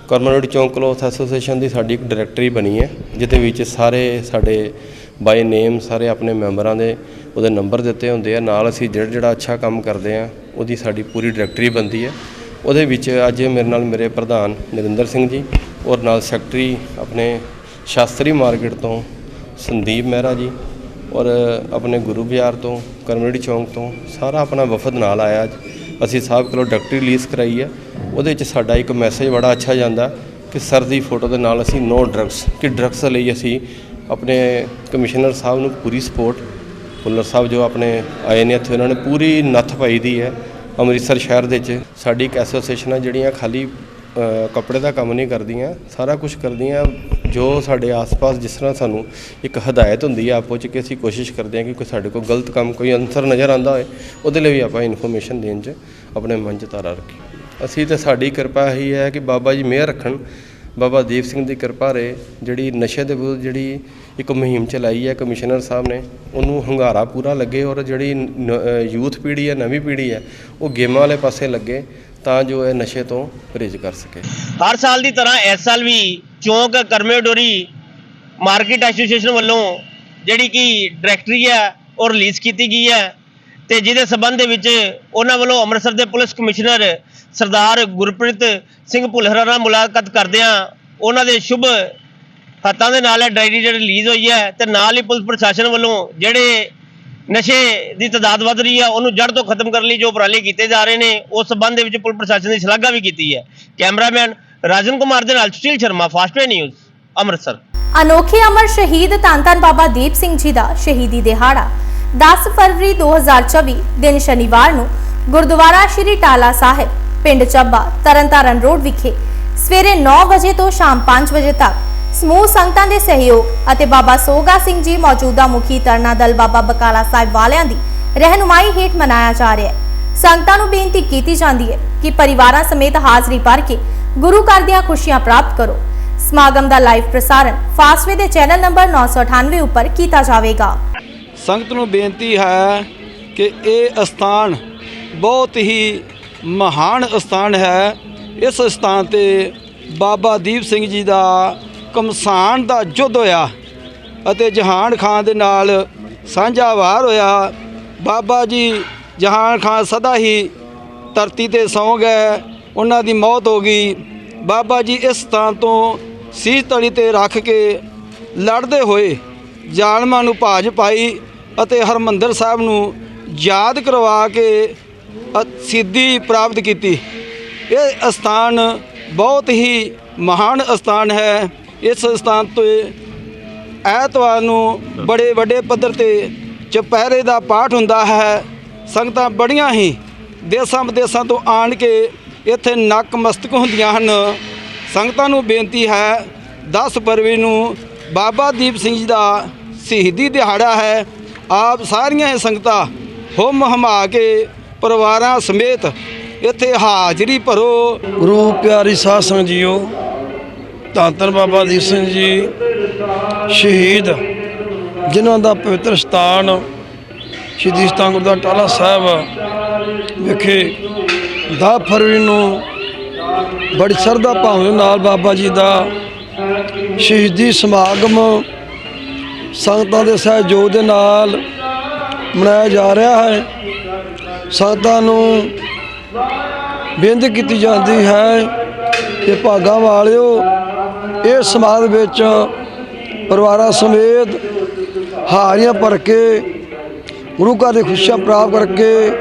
ਕਰਮਨੋੜੀ ਚੌਂਕ ਕਲੋਥ ਐਸੋਸੀਏਸ਼ਨ ਦੀ ਸਾਡੀ ਇੱਕ ਡਾਇਰੈਕਟਰੀ ਬਣੀ ਹੈ, ਜਿਹਦੇ ਵਿੱਚ ਸਾਰੇ ਸਾਡੇ ਬਾਈ ਨੇਮ, ਸਾਰੇ ਆਪਣੇ ਮੈਂਬਰਾਂ ਦੇ ਉਹਦੇ ਨੰਬਰ ਦਿੱਤੇ ਹੁੰਦੇ ਆ। ਨਾਲ ਅਸੀਂ ਜਿਹੜਾ ਜਿਹੜਾ ਅੱਛਾ ਕੰਮ ਕਰਦੇ ਆ, ਉਹਦੀ ਸਾਡੀ ਪੂਰੀ ਡਾਇਰੈਕਟਰੀ ਬਣਦੀ ਹੈ। ਉਹਦੇ ਵਿੱਚ ਅੱਜ ਮੇਰੇ ਨਾਲ ਮੇਰੇ ਪ੍ਰਧਾਨ ਨਰਿੰਦਰ ਸਿੰਘ ਜੀ, ਔਰ ਨਾਲ ਸੈਕਟਰੀ ਆਪਣੇ ਸ਼ਾਸਤਰੀ ਮਾਰਕੀਟ ਤੋਂ ਸੰਦੀਪ ਮਹਿਰਾ ਜੀ, ਔਰ ਆਪਣੇ ਗੁਰੂ ਬਾਜ਼ਾਰ ਤੋਂ ਕਰਮਨੜੀ ਚੌਂਕ ਤੋਂ ਸਾਰਾ ਆਪਣਾ ਵਫਦ ਨਾਲ ਆਇਆ ਅੱਜ। ਅਸੀਂ ਸਾਹਿਬ ਕੋਲੋਂ ਡਾਕਟਰੀ ਰਿਲੀਜ਼ ਕਰਾਈ ਹੈ ਉਹਦੇ ਵਿੱਚ ਸਾਡਾ ਇੱਕ ਮੈਸੇਜ ਬੜਾ ਅੱਛਾ ਜਾਂਦਾ ਕਿ ਸਰ ਦੀ ਫੋਟੋ ਦੇ ਨਾਲ ਅਸੀਂ ਨੋ ਡਰੱਗਸ ਕਿ ਡਰੱਗਸ ਲਈ ਅਸੀਂ ਆਪਣੇ ਕਮਿਸ਼ਨਰ ਸਾਹਿਬ ਨੂੰ ਪੂਰੀ ਸਪੋਰਟ ਭੁੱਲਰ ਸਾਹਿਬ ਜੋ ਆਪਣੇ ਆਏ ਨੇ ਇੱਥੇ, ਉਹਨਾਂ ਨੇ ਪੂਰੀ ਨੱਥ ਪਾਈ ਦੀ ਹੈ। ਅੰਮ੍ਰਿਤਸਰ ਸ਼ਹਿਰ ਦੇ ਵਿੱਚ ਸਾਡੀ ਇੱਕ ਐਸੋਸੀਏਸ਼ਨ ਆ ਜਿਹੜੀਆਂ ਖਾਲੀ ਕੱਪੜੇ ਦਾ ਕੰਮ ਨਹੀਂ ਕਰਦੀਆਂ, ਸਾਰਾ ਕੁਝ ਕਰਦੀਆਂ, ਜੋ ਸਾਡੇ ਆਸ-ਪਾਸ ਜਿਸ ਤਰ੍ਹਾਂ ਸਾਨੂੰ ਇੱਕ ਹਦਾਇਤ ਹੁੰਦੀ ਹੈ ਆਪੋ 'ਚ ਕਿ ਅਸੀਂ ਕੋਸ਼ਿਸ਼ ਕਰਦੇ ਹਾਂ ਕਿ ਕੋਈ ਸਾਡੇ ਕੋਲ ਗਲਤ ਕੰਮ, ਕੋਈ ਅਨਸਰ ਨਜ਼ਰ ਆਂਦਾ ਹੋਏ, ਉਹਦੇ ਲਈ ਵੀ ਆਪਾਂ ਇਨਫੋਰਮੇਸ਼ਨ ਦੇਣ 'ਚ ਆਪਣੇ ਮਨ 'ਚ ਤਾਰਾ ਰੱਖੀਏ। ਅਸੀਂ ਤੇ ਸਾਡੀ ਕਿਰਪਾ ਇਹੀ ਹੈ ਕਿ ਬਾਬਾ ਜੀ ਮਿਹਰ ਰੱਖਣ ਬਾਬਾ ਦੀਪ ਸਿੰਘ ਦੀ ਕਿਰਪਾ ਰਹੇ ਜਿਹੜੀ ਨਸ਼ੇ ਦੇ ਵਿਰੁੱਧ ਜਿਹੜੀ ਇੱਕ ਮੁਹਿੰਮ ਚਲਾਈ ਹੈ, ਕਮਿਸ਼ਨਰ ਸਾਹਿਬ ਨੇ, ਉਹਨੂੰ ਹੰਗਾਰਾ ਪੂਰਾ ਲੱਗੇ ਔਰ ਜਿਹੜੀ ਯੂਥ ਪੀੜ੍ਹੀ ਹੈ, ਨਵੀਂ ਪੀੜ੍ਹੀ ਹੈ, ਉਹ ਗੇਮਾਂ ਵਾਲੇ ਪਾਸੇ ਲੱਗੇ ਤਾਂ ਜੋ ਇਹ ਨਸ਼ੇ ਤੋਂ ਪਰਹੇਜ਼ ਕਰ ਸਕੇ। ਹਰ ਸਾਲ ਦੀ ਤਰ੍ਹਾਂ ਇਸ ਸਾਲ ਵੀ ਚੌਂਕ ਕਰਮੇਡੋਰੀ ਮਾਰਕੀਟ ਐਸੋਸੀਏਸ਼ਨ ਵੱਲੋਂ ਜਿਹੜੀ ਕਿ ਡਾਇਰੈਕਟਰੀ ਹੈ, ਉਹ ਰਿਲੀਜ਼ ਕੀਤੀ ਗਈ ਹੈ ਤੇ ਜਿਹਦੇ ਸਬੰਧ ਦੇ ਵਿੱਚ ਉਹਨਾਂ ਵੱਲੋਂ ਅੰਮ੍ਰਿਤਸਰ ਦੇ ਪੁਲਿਸ ਕਮਿਸ਼ਨਰ ਸਰਦਾਰ ਗੁਰਪ੍ਰੀਤ ਸਿੰਘ ਭੁੱਲਰ ਨਾਲ ਮੁਲਾਕਾਤ ਕਰਦਿਆਂ ਉਹਨਾਂ ਦੇ ਸ਼ੁਭ ਹੱਥਾਂ ਦੇ ਨਾਲ ਇਹ ਡਾਇਰੀ ਜਿਹੜੀ ਰਿਲੀਜ਼ ਹੋਈ ਹੈ ਤੇ ਨਾਲ ਹੀ ਪੁਲਿਸ ਪ੍ਰਸ਼ਾਸਨ ਵੱਲੋਂ ਜਿਹੜੇ ਨਸ਼ੇ ਦੀ ਤਦਾਦ ਵੱਧ ਰਹੀ ਹੈ, ਉਹਨੂੰ ਜੜ ਤੋਂ ਖਤਮ ਕਰਨ ਲਈ ਜੋ ਉਪਰਾਲੇ ਕੀਤੇ ਜਾ ਰਹੇ ਨੇ, ਉਸ ਸਬੰਧ ਦੇ ਵਿੱਚ ਪੁਲਿਸ ਪ੍ਰਸ਼ਾਸਨ ਦੀ ਸ਼ਲਾਘਾ ਵੀ ਕੀਤੀ ਹੈ। ਕੈਮਰਾਮੈਨ ਰਾਜਨ ਕੁਮਾਰ ਦੇ ਨਾਲ ਸੁਸ਼ੀਲ ਸ਼ਰਮਾ ਫਾਸਟਵੇ ਨਿਊਜ਼, ਅੰਮ੍ਰਿਤਸਰ। ਅਨੋਖੇ ਅਮਰ ਸ਼ਹੀਦ ਧੰਨ ਬਾਬਾ ਦੀਪ ਸਿੰਘ ਜੀ ਦਾ ਸ਼ਹੀਦੀ ਦਿਹਾੜਾ। 10 ਫਰਵਰੀ 2024 ਦਿਨ ਸ਼ਨੀਵਾਰ ਨੂੰ ਗੁਰਦੁਆਰਾ ਸ਼੍ਰੀ ਟਾਲਾ ਸਾਹਿਬ ਪਿੰਡ ਚੱਬਾ ਤਰਨਤਾਰਨ ਰੋਡ ਵਿਖੇ ਸਵੇਰੇ 9 ਵਜੇ ਤੋਂ ਸ਼ਾਮ 5 ਵਜੇ ਤੱਕ ਸਮੂਹ ਸੰਗਤਾਂ ਦੇ ਸਹਿਯੋਗ ਅਤੇ ਬਾਬਾ ਸੋਗਾ ਸਿੰਘ ਜੀ ਮੌਜੂਦਾ ਮੁਖੀ ਤਰਨਾ ਦਲ ਬਾਬਾ ਬਕਾਲਾ ਸਾਹਿਬ ਵਾਲਿਆਂ ਦੀ ਰਹਿਨੁਮਾਈ ਹੇਠ ਮਨਾਇਆ ਜਾ ਰਿਹਾ ਹੈ। ਸੰਗਤਾਂ ਨੂੰ ਬੇਨਤੀ ਕੀਤੀ ਜਾਂਦੀ ਹੈ ਕਿ ਪਰਿਵਾਰਾਂ ਸਮੇਤ ਹਾਜ਼ਰੀ ਭਰ ਕੇ ਗੁਰੂ ਘਰ ਦੀਆਂ ਖੁਸ਼ੀਆਂ ਪ੍ਰਾਪਤ ਕਰੋ। ਸਮਾਗਮ ਦਾ ਲਾਈਵ ਪ੍ਰਸਾਰਣ ਫਾਸਵੇ ਦੇ ਚੈਨਲ ਨੰਬਰ 998 ਉੱਪਰ ਕੀਤਾ ਜਾਵੇਗਾ। ਸੰਗਤ ਨੂੰ ਬੇਨਤੀ ਹੈ ਕਿ ਇਹ ਸਥਾਨ ਬਹੁਤ ਹੀ ਮਹਾਨ ਸਥਾਨ ਹੈ। ਇਸ ਸਥਾਨ ਤੇ ਬਾਬਾ ਦੀਪ ਸਿੰਘ ਜੀ ਦਾ ਕਮਸਾਨ ਦਾ ਯੁੱਧ ਹੋਇਆ ਅਤੇ ਜਹਾਨ ਖਾਨ ਦੇ ਨਾਲ ਸਾਂਝਾ ਵਾਰ ਹੋਇਆ। ਬਾਬਾ ਜੀ ਜਹਾਨ ਖਾਨ ਸਦਾ ਹੀ ਧਰਤੀ ਤੇ ਸੌਂ ਗਏ ਉਹਨਾਂ ਦੀ ਮੌਤ ਹੋ ਗਈ। ਬਾਬਾ ਜੀ ਇਸ ਸਥਾਨ ਤੋਂ ਸੀਸ ਤਲੀ ਤੇ ਰੱਖ ਕੇ ਲੜਦੇ ਹੋਏ ਜ਼ਾਲਮਾਂ ਨੂੰ ਭਾਜ ਪਾਈ ਅਤੇ ਹਰਮੰਦਰ ਸਾਹਿਬ ਨੂੰ ਯਾਦ ਕਰਵਾ ਕੇ ਸਿੱਧੀ ਪ੍ਰਾਪਤ ਕੀਤੀ। ਇਹ ਸਥਾਨ ਬਹੁਤ ਹੀ ਮਹਾਨ ਸਥਾਨ ਹੈ। ਇਸ ਸਥਾਨ ਤੋਂ ਐਤਵਾਰ ਨੂੰ ਬੜੇ ਵੱਡੇ ਪੱਧਰ ਤੇ ਚੁਪਹਿਰੇ ਦਾ ਪਾਠ ਹੁੰਦਾ ਹੈ। ਸੰਗਤਾਂ ਬੜੀਆਂ ਹੀ ਦੇਸਾਂ ਵਿਦੇਸਾਂ ਤੋਂ ਆਣ ਕੇ ਇੱਥੇ ਨੱਕ ਮਸਤਕ ਹੁੰਦੀਆਂ ਹਨ। ਸੰਗਤਾਂ ਨੂੰ ਬੇਨਤੀ ਹੈ 10 ਫਰਵਰੀ ਨੂੰ ਬਾਬਾ ਦੀਪ ਸਿੰਘ ਜੀ ਦਾ ਸ਼ਹੀਦੀ ਦਿਹਾੜਾ ਹੈ। ਆਪ ਸਾਰੀਆਂ ਹੀ ਸੰਗਤਾਂ ਹੁਮ ਹਮਾ ਕੇ ਪਰਿਵਾਰਾਂ ਸਮੇਤ ਇੱਥੇ ਹਾਜ਼ਰੀ ਭਰੋ। ਗੁਰੂ ਪਿਆਰੀ ਸਾਧ ਸੰਗਤ ਜੀਓ, ਧੰਨ ਧੰਨ ਬਾਬਾ ਦੀਪ ਸਿੰਘ ਜੀ, ਸ਼ਹੀਦ, ਜਿਨ੍ਹਾਂ ਦਾ ਪਵਿੱਤਰ ਸਥਾਨ ਸ਼ਹੀਦੀ ਸਥਾਨ ਗੁਰਦੁਆਰਾ ਟਾਲਾ ਸਾਹਿਬ ਵਿਖੇ 10 ਫਰਵਰੀ ਨੂੰ ਬੜੀ ਸ਼ਰਧਾ ਭਾਵਨਾ ਨਾਲ ਬਾਬਾ ਜੀ ਦਾ ਸ਼ਹੀਦੀ ਸਮਾਗਮ ਸੰਗਤਾਂ ਦੇ ਸਹਿਯੋਗ ਦੇ ਨਾਲ ਮਨਾਇਆ ਜਾ ਰਿਹਾ ਹੈ। ਸੰਗਤਾਂ ਨੂੰ ਬੇਨਤੀ ਕੀਤੀ ਜਾਂਦੀ ਹੈ ਕਿ ਭਾਗਾਂ ਵਾਲਿਓ ਇਹ ਸਮਾਜ ਵਿੱਚ ਪਰਿਵਾਰਾਂ ਸਮੇਤ ਹਾਰੀਆਂ ਭਰ ਕੇ, ਗੁਰੂ ਘਰ ਦੀ ਖੁਸ਼ੀਆਂ ਪ੍ਰਾਪਤ ਕਰਕੇ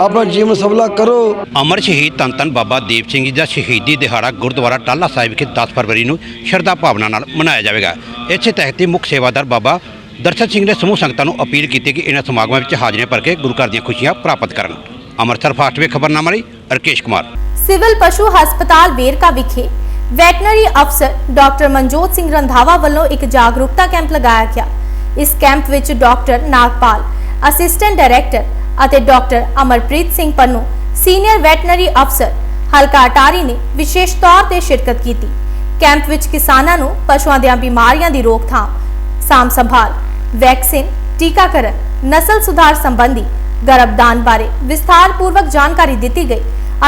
ਆਪਣਾ ਜੀਵਨ ਸਫਲਾ ਕਰੋ। ਅਮਰ ਸ਼ਹੀਦ ਧੰਨ ਧੰਨ ਬਾਬਾ ਦੀਪ ਸਿੰਘ ਜੀ ਦਾ ਸ਼ਹੀਦੀ ਦਿਹਾੜਾ ਗੁਰਦੁਆਰਾ ਟਾਲਾ ਸਾਹਿਬ ਵਿਖੇ 10 ਫਰਵਰੀ ਨੂੰ ਸ਼ਰਧਾ ਭਾਵਨਾ ਨਾਲ ਮਨਾਇਆ ਜਾਵੇਗਾ। ਇਸੇ ਤਹਿਤ ਹੀ ਮੁੱਖ ਸੇਵਾਦਾਰ ਬਾਬਾ ਦਰਸ਼ਨ ਸਿੰਘ ਨੇ ਸਮੂਹ ਸੰਗਤਾਂ ਨੂੰ ਅਪੀਲ ਕੀਤੀ ਕਿ ਇਹਨਾਂ ਸਮਾਗਮਾਂ ਵਿੱਚ ਹਾਜ਼ਰੀਆਂ ਭਰ ਕੇ ਗੁਰੂ ਘਰ ਦੀਆਂ ਖੁਸ਼ੀਆਂ ਪ੍ਰਾਪਤ ਕਰਨ। ਅੰਮ੍ਰਿਤਸਰ ਫਾਸਟਵੇ ਖਬਰਨਾਮਾ ਲਈ ਰਕੇਸ਼ ਕੁਮਾਰ। ਸਿਵਲ ਪਸ਼ੂ ਹਸਪਤਾਲ ਵੇਰਕਾ ਵਿਖੇ ਵੈਟਨਰੀ ਅਫਸਰ ਡਾਕਟਰ ਮਨਜੋਤ ਸਿੰਘ ਰੰਧਾਵਾ ਵੱਲੋਂ ਇੱਕ ਜਾਗਰੂਕਤਾ ਕੈਂਪ ਲਗਾਇਆ ਗਿਆ। ਇਸ ਕੈਂਪ ਵਿੱਚ ਡਾਕਟਰ ਨਾਗਪਾਲ, ਅਸਿਸਟੈਂਟ ਡਾਇਰੈਕਟਰ ਅਤੇ doctor Amarpreet Singh Pannu, senior veterinary ਅਫਸਰ ਹਲਕਾ ਅਟਾਰੀ ਨੇ ਵਿਸ਼ੇਸ਼ ਤੌਰ ਤੇ ਸ਼ਿਰਕਤ ਕੀਤੀ। ਕੈਂਪ ਵਿੱਚ ਕਿਸਾਨਾਂ ਨੂੰ ਪਸ਼ੂਆਂ ਦੀਆਂ ਬਿਮਾਰੀਆਂ ਦੀ ਰੋਕਥਾਮ, ਸਾਂਭ ਸੰਭਾਲ ਵੈਕਸੀਨ, ਟੀਕਾਕਰਨ, ਨਸਲ ਸੁਧਾਰ ਸੰਬੰਧੀ ਗਰਭਦਾਨ ਬਾਰੇ ਵਿਸਥਾਰਪੂਰਵਕ ਜਾਣਕਾਰੀ ਦਿੱਤੀ ਗਈ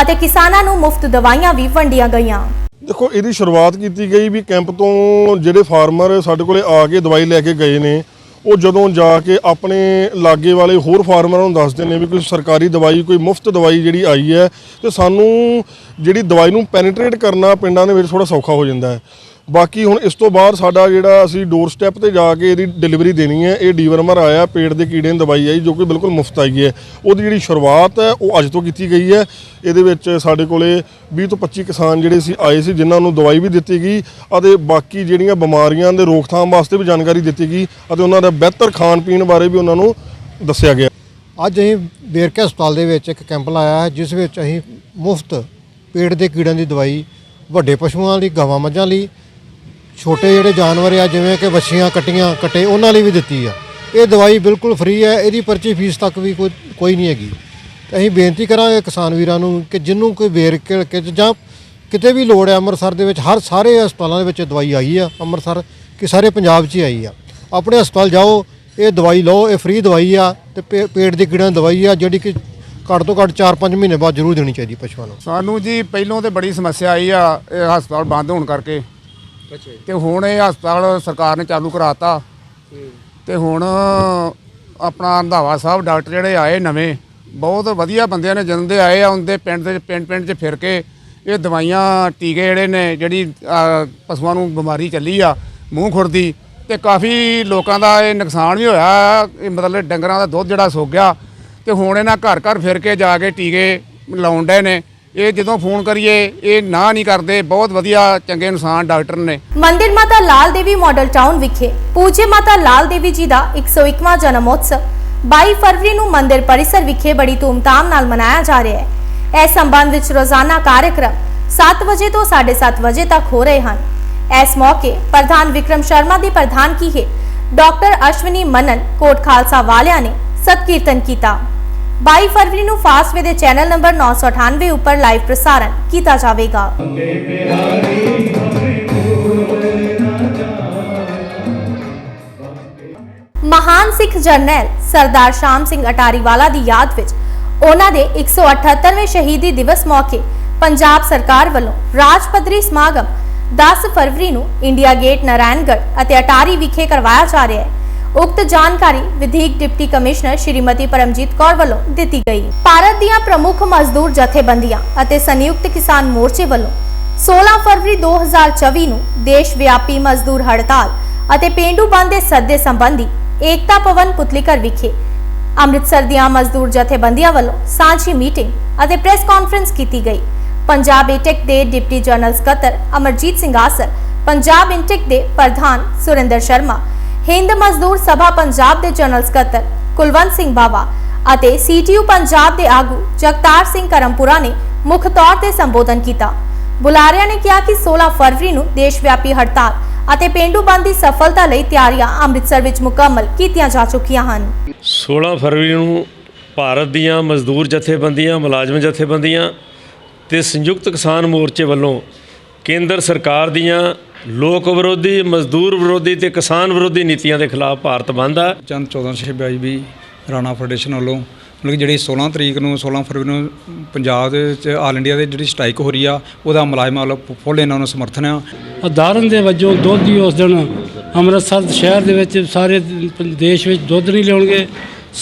ਅਤੇ ਕਿਸਾਨਾਂ ਨੂੰ ਮੁਫਤ ਦਵਾਈਆਂ ਵੀ ਵੰਡੀਆਂ ਗਈਆਂ। ਦੇਖੋ, ਇਹਦੀ ਸ਼ੁਰੂਆਤ ਕੀਤੀ ਗਈ ਵੀ ਕੈਂਪ ਤੋਂ ਜਿਹੜੇ ਫਾਰਮਰ ਸਾਡੇ ਕੋਲੇ ਆ ਕੇ ਦਵਾਈ ਲੈ ਕੇ ਗਏ ਨੇ, ਉਹ ਜਦੋਂ ਜਾ ਕੇ ਆਪਣੇ ਲਾਗੇ ਵਾਲੇ ਹੋਰ ਫਾਰਮਰਾਂ ਨੂੰ ਦੱਸਦੇ ਨੇ ਵੀ ਕੋਈ ਸਰਕਾਰੀ ਦਵਾਈ, ਕੋਈ ਮੁਫਤ ਦਵਾਈ ਜਿਹੜੀ ਆਈ ਹੈ, ਤੇ ਸਾਨੂੰ ਜਿਹੜੀ ਦਵਾਈ ਨੂੰ ਪੈਨੀਟ੍ਰੇਟ ਕਰਨਾ ਪਿੰਡਾਂ ਦੇ ਵਿੱਚ ਥੋੜਾ ਸੌਖਾ ਹੋ ਜਾਂਦਾ ਹੈ। ਬਾਕੀ ਹੁਣ ਇਸ ਤੋਂ ਬਾਅਦ ਸਾਡਾ ਜਿਹੜਾ ਅਸੀਂ ਡੋਰ ਸਟੈਪ ਤੇ ਜਾ ਕੇ ਇਹਦੀ ਡਿਲੀਵਰੀ ਦੇਣੀ ਹੈ। ਇਹ ਡੀਵਰਮਰ ਆਇਆ ਪੇਟ ਦੇ ਕੀੜੇ ਦੀ ਦਵਾਈ ਆਈ, ਜੋ ਕਿ ਬਿਲਕੁਲ ਮੁਫਤ ਆਈ ਹੈ। ਉਹਦੀ ਜਿਹੜੀ ਸ਼ੁਰੂਆਤ ਹੈ, ਉਹ ਅੱਜ ਤੋਂ ਕੀਤੀ ਗਈ ਹੈ। ਇਹਦੇ ਵਿੱਚ ਸਾਡੇ ਕੋਲੇ 20 ਤੋਂ 25 ਕਿਸਾਨ ਜਿਹੜੇ ਸੀ, ਆਏ ਸੀ, ਜਿਨ੍ਹਾਂ ਨੂੰ ਦਵਾਈ ਵੀ ਦਿੱਤੀ ਗਈ ਅਤੇ ਬਾਕੀ ਜਿਹੜੀਆਂ ਬਿਮਾਰੀਆਂ ਦੇ ਰੋਕਥਾਮ ਵਾਸਤੇ ਵੀ ਜਾਣਕਾਰੀ ਦਿੱਤੀ ਗਈ ਅਤੇ ਉਹਨਾਂ ਦਾ ਬਿਹਤਰ ਖਾਣ ਪੀਣ ਬਾਰੇ ਵੀ ਉਹਨਾਂ ਨੂੰ ਦੱਸਿਆ ਗਿਆ। ਅੱਜ ਅਸੀਂ ਵੇਰਕੇ ਹਸਪਤਾਲ ਦੇ ਵਿੱਚ ਇੱਕ ਕੈਂਪ ਲਾਇਆ ਹੈ, ਜਿਸ ਵਿੱਚ ਅਸੀਂ ਮੁਫਤ ਪੇਟ ਦੇ ਕੀੜਿਆਂ ਦੀ ਦਵਾਈ, ਵੱਡੇ ਪਸ਼ੂਆਂ ਲਈ, ਗਾਵਾਂ ਮੱਝਾਂ ਲਈ ਛੋਟੇ ਜਿਹੜੇ ਜਾਨਵਰ ਆ, ਜਿਵੇਂ ਕਿ ਵੱਛੀਆਂ, ਕੱਟੀਆਂ, ਕੱਟੇ, ਉਹਨਾਂ ਲਈ ਵੀ ਦਿੱਤੀ ਆ। ਇਹ ਦਵਾਈ ਬਿਲਕੁਲ ਫ੍ਰੀ ਹੈ, ਇਹਦੀ ਪਰਚੀ ਫੀਸ ਤੱਕ ਵੀ ਕੋਈ ਕੋਈ ਨਹੀਂ ਹੈਗੀ। ਤੇ ਅਸੀਂ ਬੇਨਤੀ ਕਰਾਂਗੇ ਕਿਸਾਨ ਵੀਰਾਂ ਨੂੰ ਕਿ ਜਿੰਨੂੰ ਕੋਈ ਵੇਰਕੇ, ਕੇ ਜਾਂ ਕਿਤੇ ਵੀ ਲੋੜ ਹੈ, ਅੰਮ੍ਰਿਤਸਰ ਦੇ ਵਿੱਚ, ਹਰ ਸਾਰੇ ਹਸਪਤਾਲਾਂ ਦੇ ਵਿੱਚ ਦਵਾਈ ਆਈ ਆ, ਅੰਮ੍ਰਿਤਸਰ, ਕਿ ਸਾਰੇ ਪੰਜਾਬ 'ਚ ਹੀ ਆਈ ਆ। ਆਪਣੇ ਹਸਪਤਾਲ ਜਾਓ, ਇਹ ਦਵਾਈ ਲਓ, ਇਹ ਫ੍ਰੀ ਦਵਾਈ ਆ, ਤੇ ਪੇ- ਪੇਟ ਦੀ ਕੀੜਿਆਂ ਦੀ ਦਵਾਈ ਆ, ਜਿਹੜੀ ਕਿ ਘੱਟ ਤੋਂ ਘੱਟ 4-5 ਮਹੀਨੇ ਬਾਅਦ ਜ਼ਰੂਰ ਦੇਣੀ ਚਾਹੀਦੀ ਪਸ਼ੂਆਂ ਨੂੰ। ਸਾਨੂੰ ਜੀ, ਪਹਿਲੋਂ ਤੇ ਬੜੀ ਸਮੱਸਿਆ ਆਈ ਆ, ਇਹ ਹਸਪਤਾਲ ਬੰਦ ਹੋਣ ਕਰਕੇ। ਤੇ ਹੁਣ ਇਹ ਹਸਪਤਾਲ ਸਰਕਾਰ ਨੇ ਚਾਲੂ ਕਰਾਤਾ। ਤੇ ਹੁਣ ਆਪਣਾ ਰੰਧਾਵਾ ਸਾਹਿਬ ਡਾਕਟਰ ਜਿਹੜੇ ਆਏ ਨਵੇਂ ਬਹੁਤ ਵਧੀਆ ਬੰਦਿਆਂ ਨੇ ਜਦੋਂ ਦੇ ਆਏ ਆ ਉਹਦੇ ਪਿੰਡ ਦੇ ਪਿੰਡ ਪਿੰਡ 'ਚ ਫਿਰ ਕੇ ਇਹ ਦਵਾਈਆਂ ਟੀਕੇ ਜਿਹੜੇ ਨੇ ਜਿਹੜੀ ਅਹ, ਪਸ਼ੂਆਂ ਨੂੰ ਬਿਮਾਰੀ ਚੱਲੀ ਆ ਮੂੰਹ ਖੁਰਦੀ ਤੇ ਕਾਫੀ ਲੋਕਾਂ ਦਾ ਇਹ ਨੁਕਸਾਨ ਵੀ ਹੋਇਆ ਇਹ ਮਤਲਬ ਡੰਗਰਾਂ ਦਾ ਦੁੱਧ ਜਿਹੜਾ ਸੁੱਕ ਗਿਆ ਤੇ ਹੁਣ ਇਹਨਾਂ ਘਰ ਘਰ ਫਿਰ ਕੇ ਜਾ ਕੇ ਟੀਕੇ ਲਾਉਣ ਡਏ ਨੇ। ਇਹ ਜਦੋਂ ਫੋਨ ਕਰੀਏ, ਇਹ ਨਾ ਨਹੀਂ ਕਰਦੇ। ਬਹੁਤ ਵਧੀਆ, ਚੰਗੇ ਇਨਸਾਨ ਡਾਕਟਰ ਨੇ। ਮੰਦਿਰ ਮਾਤਾ ਲਾਲ ਦੇਵੀ ਮਾਡਲ ਟਾਊਨ ਵਿਖੇ ਪੂਜੇ ਮਾਤਾ ਲਾਲ ਦੇਵੀ ਜੀ ਦਾ 101ਵਾਂ ਜਨਮ ਉਤਸਵ। 22 ਫਰਵਰੀ ਨੂੰ ਮੰਦਿਰ ਪਰਿਸਰ ਵਿਖੇ ਬੜੀ ਧੂਮਧਾਮ ਨਾਲ ਮਨਾਇਆ ਜਾ ਰਿਹਾ ਹੈ। ਇਸ ਸੰਬੰਧ ਵਿੱਚ ਰੋਜ਼ਾਨਾ ਕਾਰਜਕ੍ਰਮ 7 ਵਜੇ ਤੋਂ 7:30 ਵਜੇ ਤੱਕ ਹੋ ਰਹੇ ਹਨ। ਇਸ ਮੌਕੇ ਪ੍ਰਧਾਨ ਵਿਕਰਮ ਸ਼ਰਮਾ ਦੀ ਪ੍ਰਧਾਨਗੀ ਹੇਠ ਡਾਕਟਰ ਅਸ਼ਵਨੀ ਮਨਨ ਕੋਟ ਖਾਲਸਾ ਵਾਲਿਆਂ ਨੇ ਸਤ ਕੀਰਤਨ ਕੀਤਾ। 22 ਫਰਵਰੀ ਨੂੰ ਫਾਸਟਵੇ ਦੇ ਚੈਨਲ ਨੰਬਰ 998 ਉੱਪਰ ਲਾਈਵ ਪ੍ਰਸਾਰਣ ਕੀਤਾ ਜਾਵੇਗਾ। ਮਹਾਨ ਸਿੱਖ ਜਰਨੈਲ ਸਰਦਾਰ ਸ਼ਾਮ ਸਿੰਘ ਅਟਾਰੀਵਾਲਾ ਦੀ ਯਾਦ ਵਿੱਚ ਉਹਨਾਂ ਦੇ 178ਵੇਂ ਸ਼ਹੀਦੀ ਦਿਵਸ ਮੌਕੇ ਪੰਜਾਬ ਸਰਕਾਰ ਵੱਲੋਂ ਰਾਜ ਪੱਧਰੀ ਸਮਾਗਮ 10 ਫਰਵਰੀ ਨੂੰ ਇੰਡੀਆ ਗੇਟ, ਨਾਰਾਇਣਗੜ੍ਹ ਅਤੇ ਅਟਾਰੀ ਵਿਖੇ ਕਰਵਾਇਆ ਜਾ ਰਿਹਾ ਹੈ। ਉਕਤ ਜਾਣਕਾਰੀ ਵਿਧੀਕ ਡਿਪਟੀ ਕਮਿਸ਼ਨਰ ਸ਼੍ਰੀਮਤੀ ਪਰਮਜੀਤ ਕੌਰ ਵੱਲੋਂ ਦਿੱਤੀ ਗਈ ਭਾਰਤ ਦੀਆਂ ਪ੍ਰਮੁੱਖ ਮਜ਼ਦੂਰ ਜਥੇਬੰਦੀਆਂ ਅਤੇ ਸੰਯੁਕਤ ਕਿਸਾਨ ਮੋਰਚੇ ਵੱਲੋਂ 16 ਫਰਵਰੀ 2024 ਨੂੰ ਦੇਸ਼ ਵਿਆਪੀ ਮਜ਼ਦੂਰ ਹੜਤਾਲ ਅਤੇ ਪੇਂਡੂ ਬੰਦ ਦੇ ਸੱਦੇ ਸੰਬੰਧੀ ਏਕਤਾ ਭਵਨ ਪੁਤਲੀਕਰ ਵਿਖੇ ਅੰਮ੍ਰਿਤਸਰ ਦੀਆਂ ਮਜ਼ਦੂਰ ਜਥੇਬੰਦੀਆਂ ਵੱਲੋਂ ਸਾਂਝੀ ਮੀਟਿੰਗ ਅਤੇ ਪ੍ਰੈਸ ਕਾਨਫਰੰਸ ਕੀਤੀ ਗਈ ਪੰਜਾਬ ਏਟੈਕ ਦੇ ਡਿਪਟੀ ਜਨਰਲ ਸਕੱਤਰ ਅਮਰਜੀਤ ਸਿੰਘ ਆਸਰ ਪੰਜਾਬ ਇੰਟੈਕ ਦੇ ਪ੍ਰਧਾਨ ਸੁਰਿੰਦਰ ਸ਼ਰਮਾ ਹਿੰਦ ਮਜ਼ਦੂਰ ਸਭਾ ਪੰਜਾਬ ਦੇ ਜਨਰਲ ਸਕੱਤਰ ਕੁਲਵੰਤ ਸਿੰਘ ਬਾਵਾ ਅਤੇ ਸੀਟੀਯੂ ਪੰਜਾਬ ਦੇ ਆਗੂ ਜਗਤਾਰ ਸਿੰਘ ਕਰਮਪੁਰਾ ਨੇ ਮੁੱਖ ਤੌਰ ਤੇ ਸੰਬੋਧਨ ਕੀਤਾ। ਬੁਲਾਰਿਆਂ ਨੇ ਕਿਹਾ ਕਿ 16 ਫਰਵਰੀ ਨੂੰ ਦੇਸ਼ ਵਿਆਪੀ ਹੜਤਾਲ ਅਤੇ ਪੇਂਡੂ ਬੰਦ ਦੀ ਸਫਲਤਾ ਲਈ ਤਿਆਰੀਆਂ ਅੰਮ੍ਰਿਤਸਰ ਵਿੱਚ ਮੁਕੰਮਲ ਕੀਤੀਆਂ ਜਾ ਚੁੱਕੀਆਂ ਹਨ। 16 ਫਰਵਰੀ ਨੂੰ ਭਾਰਤ ਦੀਆਂ ਮਜ਼ਦੂਰ ਜਥੇਬੰਦੀਆਂ, ਮੁਲਾਜ਼ਮ ਜਥੇਬੰਦੀਆਂ ਤੇ ਸੰਯੁਕਤ ਕਿਸਾਨ ਮੋਰਚੇ ਵੱਲੋਂ ਕੇਂਦਰ ਸਰਕਾਰ ਦੀਆਂ ਲੋਕ ਵਿਰੋਧੀ ਮਜ਼ਦੂਰ ਵਿਰੋਧੀ ਤੇ ਕਿਸਾਨ ਵਿਰੋਧੀ ਨੀਤੀਆਂ ਦੇ ਖਿਲਾਫ ਭਾਰਤ ਬੰਦ ਆ। ਚੰਦ 1422 ਵੀ ਰਾਣਾ ਫੈਡਰੇਸ਼ਨ ਵੱਲੋਂ ਮਤਲਬ ਕਿ ਜਿਹੜੀ 16 ਤਰੀਕ ਨੂੰ 16 ਫਰਵਰੀ ਨੂੰ ਪੰਜਾਬ ਦੇ ਵਿੱਚ ਆਲ ਇੰਡੀਆ ਦੇ ਜਿਹੜੀ ਸਟ੍ਰਾਈਕ ਹੋ ਰਹੀ ਆ ਉਹਦਾ ਮੁਲਾਜ਼ਮਾਂ ਵੱਲੋਂ ਫੁੱਲ ਇਹਨਾਂ ਨੂੰ ਸਮਰਥਨ ਆ। ਉਦਾਹਰਨ ਦੇ ਵਜੋਂ ਦੁੱਧ ਹੀ ਉਸ ਦਿਨ ਅੰਮ੍ਰਿਤਸਰ ਸ਼ਹਿਰ ਦੇ ਵਿੱਚ ਸਾਰੇ ਦੇਸ਼ ਵਿੱਚ ਦੁੱਧ ਨਹੀਂ ਲਿਆਉਣਗੇ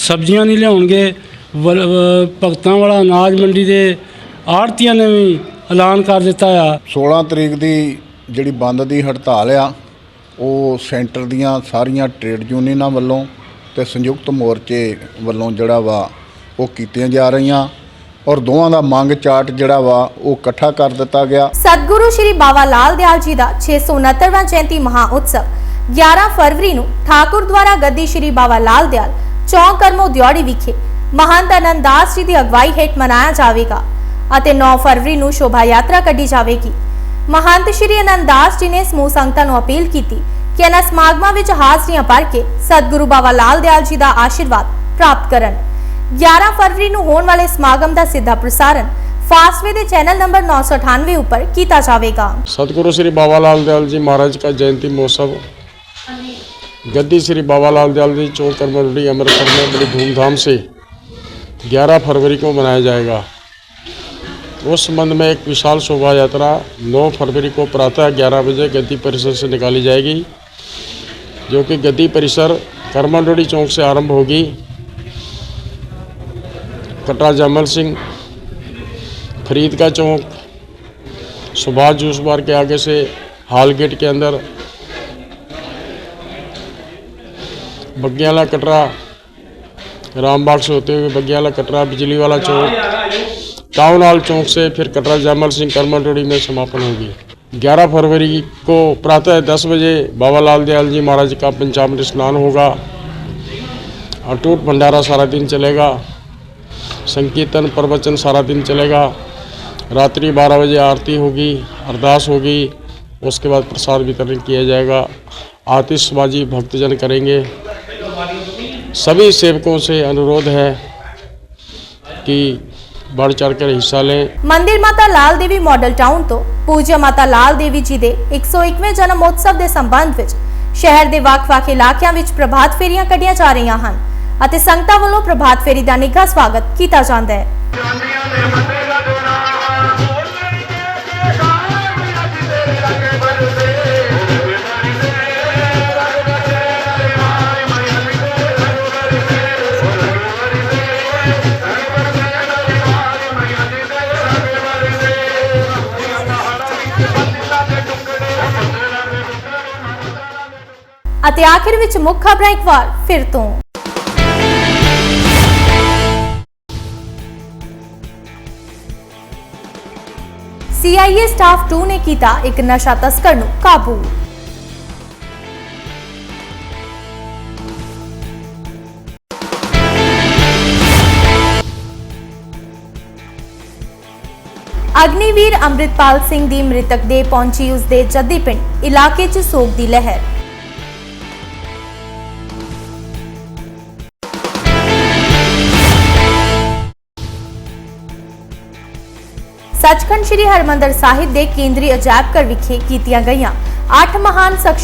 ਸਬਜ਼ੀਆਂ ਨਹੀਂ ਲਿਆਉਣਗੇ ਭਗਤਾਂ ਵਾਲਾ ਅਨਾਜ ਮੰਡੀ ਦੇ ਆੜਤੀਆਂ ਨੇ ਵੀ ਐਲਾਨ ਕਰ ਦਿੱਤਾ ਆ। 16 ਤਰੀਕ ਦੀ ਜਿਹੜੀ ਬੰਦ ਦੀ ਹੜਤਾਲ ਆ, ਉਹ ਸੈਂਟਰ ਦੀਆਂ ਸਾਰੀਆਂ ਟ੍ਰੇਡ ਯੂਨੀਅਨਾਂ ਵੱਲੋਂ ਤੇ ਸੰਯੁਕਤ ਮੋਰਚੇ ਵੱਲੋਂ ਜਿਹੜਾ ਵਾ ਉਹ ਕੀਤੀਆਂ ਜਾ ਰਹੀਆਂ ਔਰ ਦੋਵਾਂ ਦਾ ਮੰਗ ਚਾਰਟ ਜਿਹੜਾ ਵਾ ਉਹ ਇਕੱਠਾ ਕਰ ਦਿੱਤਾ ਗਿਆ। ਸਤਿਗੁਰੂ ਸ਼੍ਰੀ ਬਾਬਾ ਲਾਲ ਦਿਆਲ ਜੀ ਦਾ 669ਵਾਂ ਜਯੰਤੀ ਮਹਾ ਉਤਸਵ 11 ਫਰਵਰੀ ਨੂੰ ਠਾਕੁਰ ਦੁਆਰਾ ਗੱਦੀ ਸ਼੍ਰੀ ਬਾਬਾ ਲਾਲ ਦਿਆਲ ਚੌਂਕ ਕਰਮੋ ਦਿਉੜੀ ਵਿਖੇ ਮਹੰਤ ਅਨੰਦ ਦਾਸ ਜੀ ਦੀ ਅਗਵਾਈ ਹੇਠ ਮਨਾਇਆ ਜਾਵੇਗਾ ਅਤੇ 9 ਫਰਵਰੀ ਨੂੰ ਸ਼ੋਭਾ ਯਾਤਰਾ ਕੱਢੀ ਜਾਵੇਗੀ। ਮਹੰਤ ਸ਼੍ਰੀ ਅਨੰਦ ਦਾਸ ਜੀ ਨੇ ਸਮੂਹ ਸੰਗਤਾਂ ਨੂੰ ਅਪੀਲ ਕੀਤੀ ਕਿ ਇਹਨਾਂ ਸਮਾਗਮਾਂ ਵਿੱਚ ਹਾਜ਼ਰੀਆਂ ਭਰ ਕੇ ਸਤਿਗੁਰੂ ਬਾਬਾ ਲਾਲ ਦਿਆਲ ਜੀ ਦਾ ਆਸ਼ੀਰਵਾਦ ਪ੍ਰਾਪਤ ਕਰਨ 11 ਫਰਵਰੀ ਨੂੰ ਹੋਣ ਵਾਲੇ ਸਮਾਗਮ ਦਾ ਸਿੱਧਾ ਪ੍ਰਸਾਰਣ ਫਾਸਟਵੇ ਦੇ ਚੈਨਲ ਨੰਬਰ 998 ਉੱਪਰ ਕੀਤਾ ਜਾਵੇਗਾ सतगुरु श्री बाबालाल दयाल जी महाराज का जयंती महोत्सव गद्दी श्री बाबालाल दयाल जी चौक करमरडी अमृतसर में बड़ी धूमधाम से 11 फरवरी को मनाया जाएगा उस संबंध में एक विशाल शोभा यात्रा 9 फरवरी को प्रातः 11 बजे गद्दी परिसर से निकाली जाएगी, जो कि गद्दी परिसर करमरडी चौक से आरंभ होगी। कटरा जमल सिंह फरीद का चौक, सुभाष जूस बार के आगे से हाल गेट के अंदर, बग्याला कटरा, रामबाग से होते हुए बग्याला कटरा बिजली वाला चौक टाउन हॉल चौक से फिर कटरा जामल सिंह करमल रोडी में समापन होगी 11 फरवरी को प्रातः 10 बजे बाबा लाल दयाल जी महाराज का पंचामृत स्नान होगा अटूट भंडारा सारा दिन चलेगा। संकीर्तन प्रवचन सारा दिन चलेगा। रात्रि 12 बजे आरती होगी, अरदास होगी, उसके बाद प्रसाद वितरण किया जाएगा। आतिशबाजी भक्तजन करेंगे। सभी सेवकों से अनुरोध है कि बढ़ चढ़ कर हिस्सा लें ਮੰਦਿਰ ਮਾਤਾ ਲਾਲ ਦੇਵੀ ਮਾਡਲ ਟਾਊਨ ਤੋਂ ਪੂਜਿਆ ਮਾਤਾ ਲਾਲ ਦੇਵੀ ਜੀ ਦੇ 101ਵੇਂ ਜਨਮ ਉਤਸਵ ਦੇ ਸੰਬੰਧ ਵਿੱਚ ਸ਼ਹਿਰ ਦੇ ਵੱਖ-ਵੱਖ ਇਲਾਕਿਆਂ ਵਿੱਚ ਪ੍ਰਭਾਤ ਫੇਰੀਆਂ ਕੱਢੀਆਂ ਜਾ ਰਹੀਆਂ ਹਨ ਅਤੇ ਸੰਗਤਾਂ ਵੱਲੋਂ ਪ੍ਰਭਾਤ ਫੇਰੀ ਦਾ ਨਿੱਘਾ ਸਵਾਗਤ ਕੀਤਾ ਜਾਂਦਾ ਹੈ ਅਤੇ ਆਖਿਰ ਵਿੱਚ ਮੁੱਖ ਖਬਰਾਂ ਇੱਕ ਵਾਰ ਫਿਰ ਤੋਂ। ਸੀਆਈਏ ਸਟਾਫ 2 ਨੇ ਕੀਤਾ ਇੱਕ ਨਸ਼ਾ ਤਸਕਰ ਨੂੰ ਕਾਬੂ। ਅਗਨੀਵੀਰ ਅੰਮ੍ਰਿਤਪਾਲ ਸਿੰਘ ਦੀ ਮ੍ਰਿਤਕ ਦੇ ਪਹੁੰਚੀ ਉਸ ਦੇ ਜੱਦੀ ਪਿੰਡ ਇਲਾਕੇ 'ਚ ਸੋਗ ਦੀ ਲਹਿਰ। ਸੱਚਖੰਡ ਸ੍ਰੀ ਹਰਮੰਦਰ ਸਾਹਿਬ ਦੇ ਕੇਂਦਰੀ ਅਜਾਇਬ ਘਰ ਵਿਖੇ ਕੀਤੀਆਂ ਗਈਆਂ। ਅੱਠ ਮਹਾਨ ਸ਼ਖਸੀਅਤਾਂ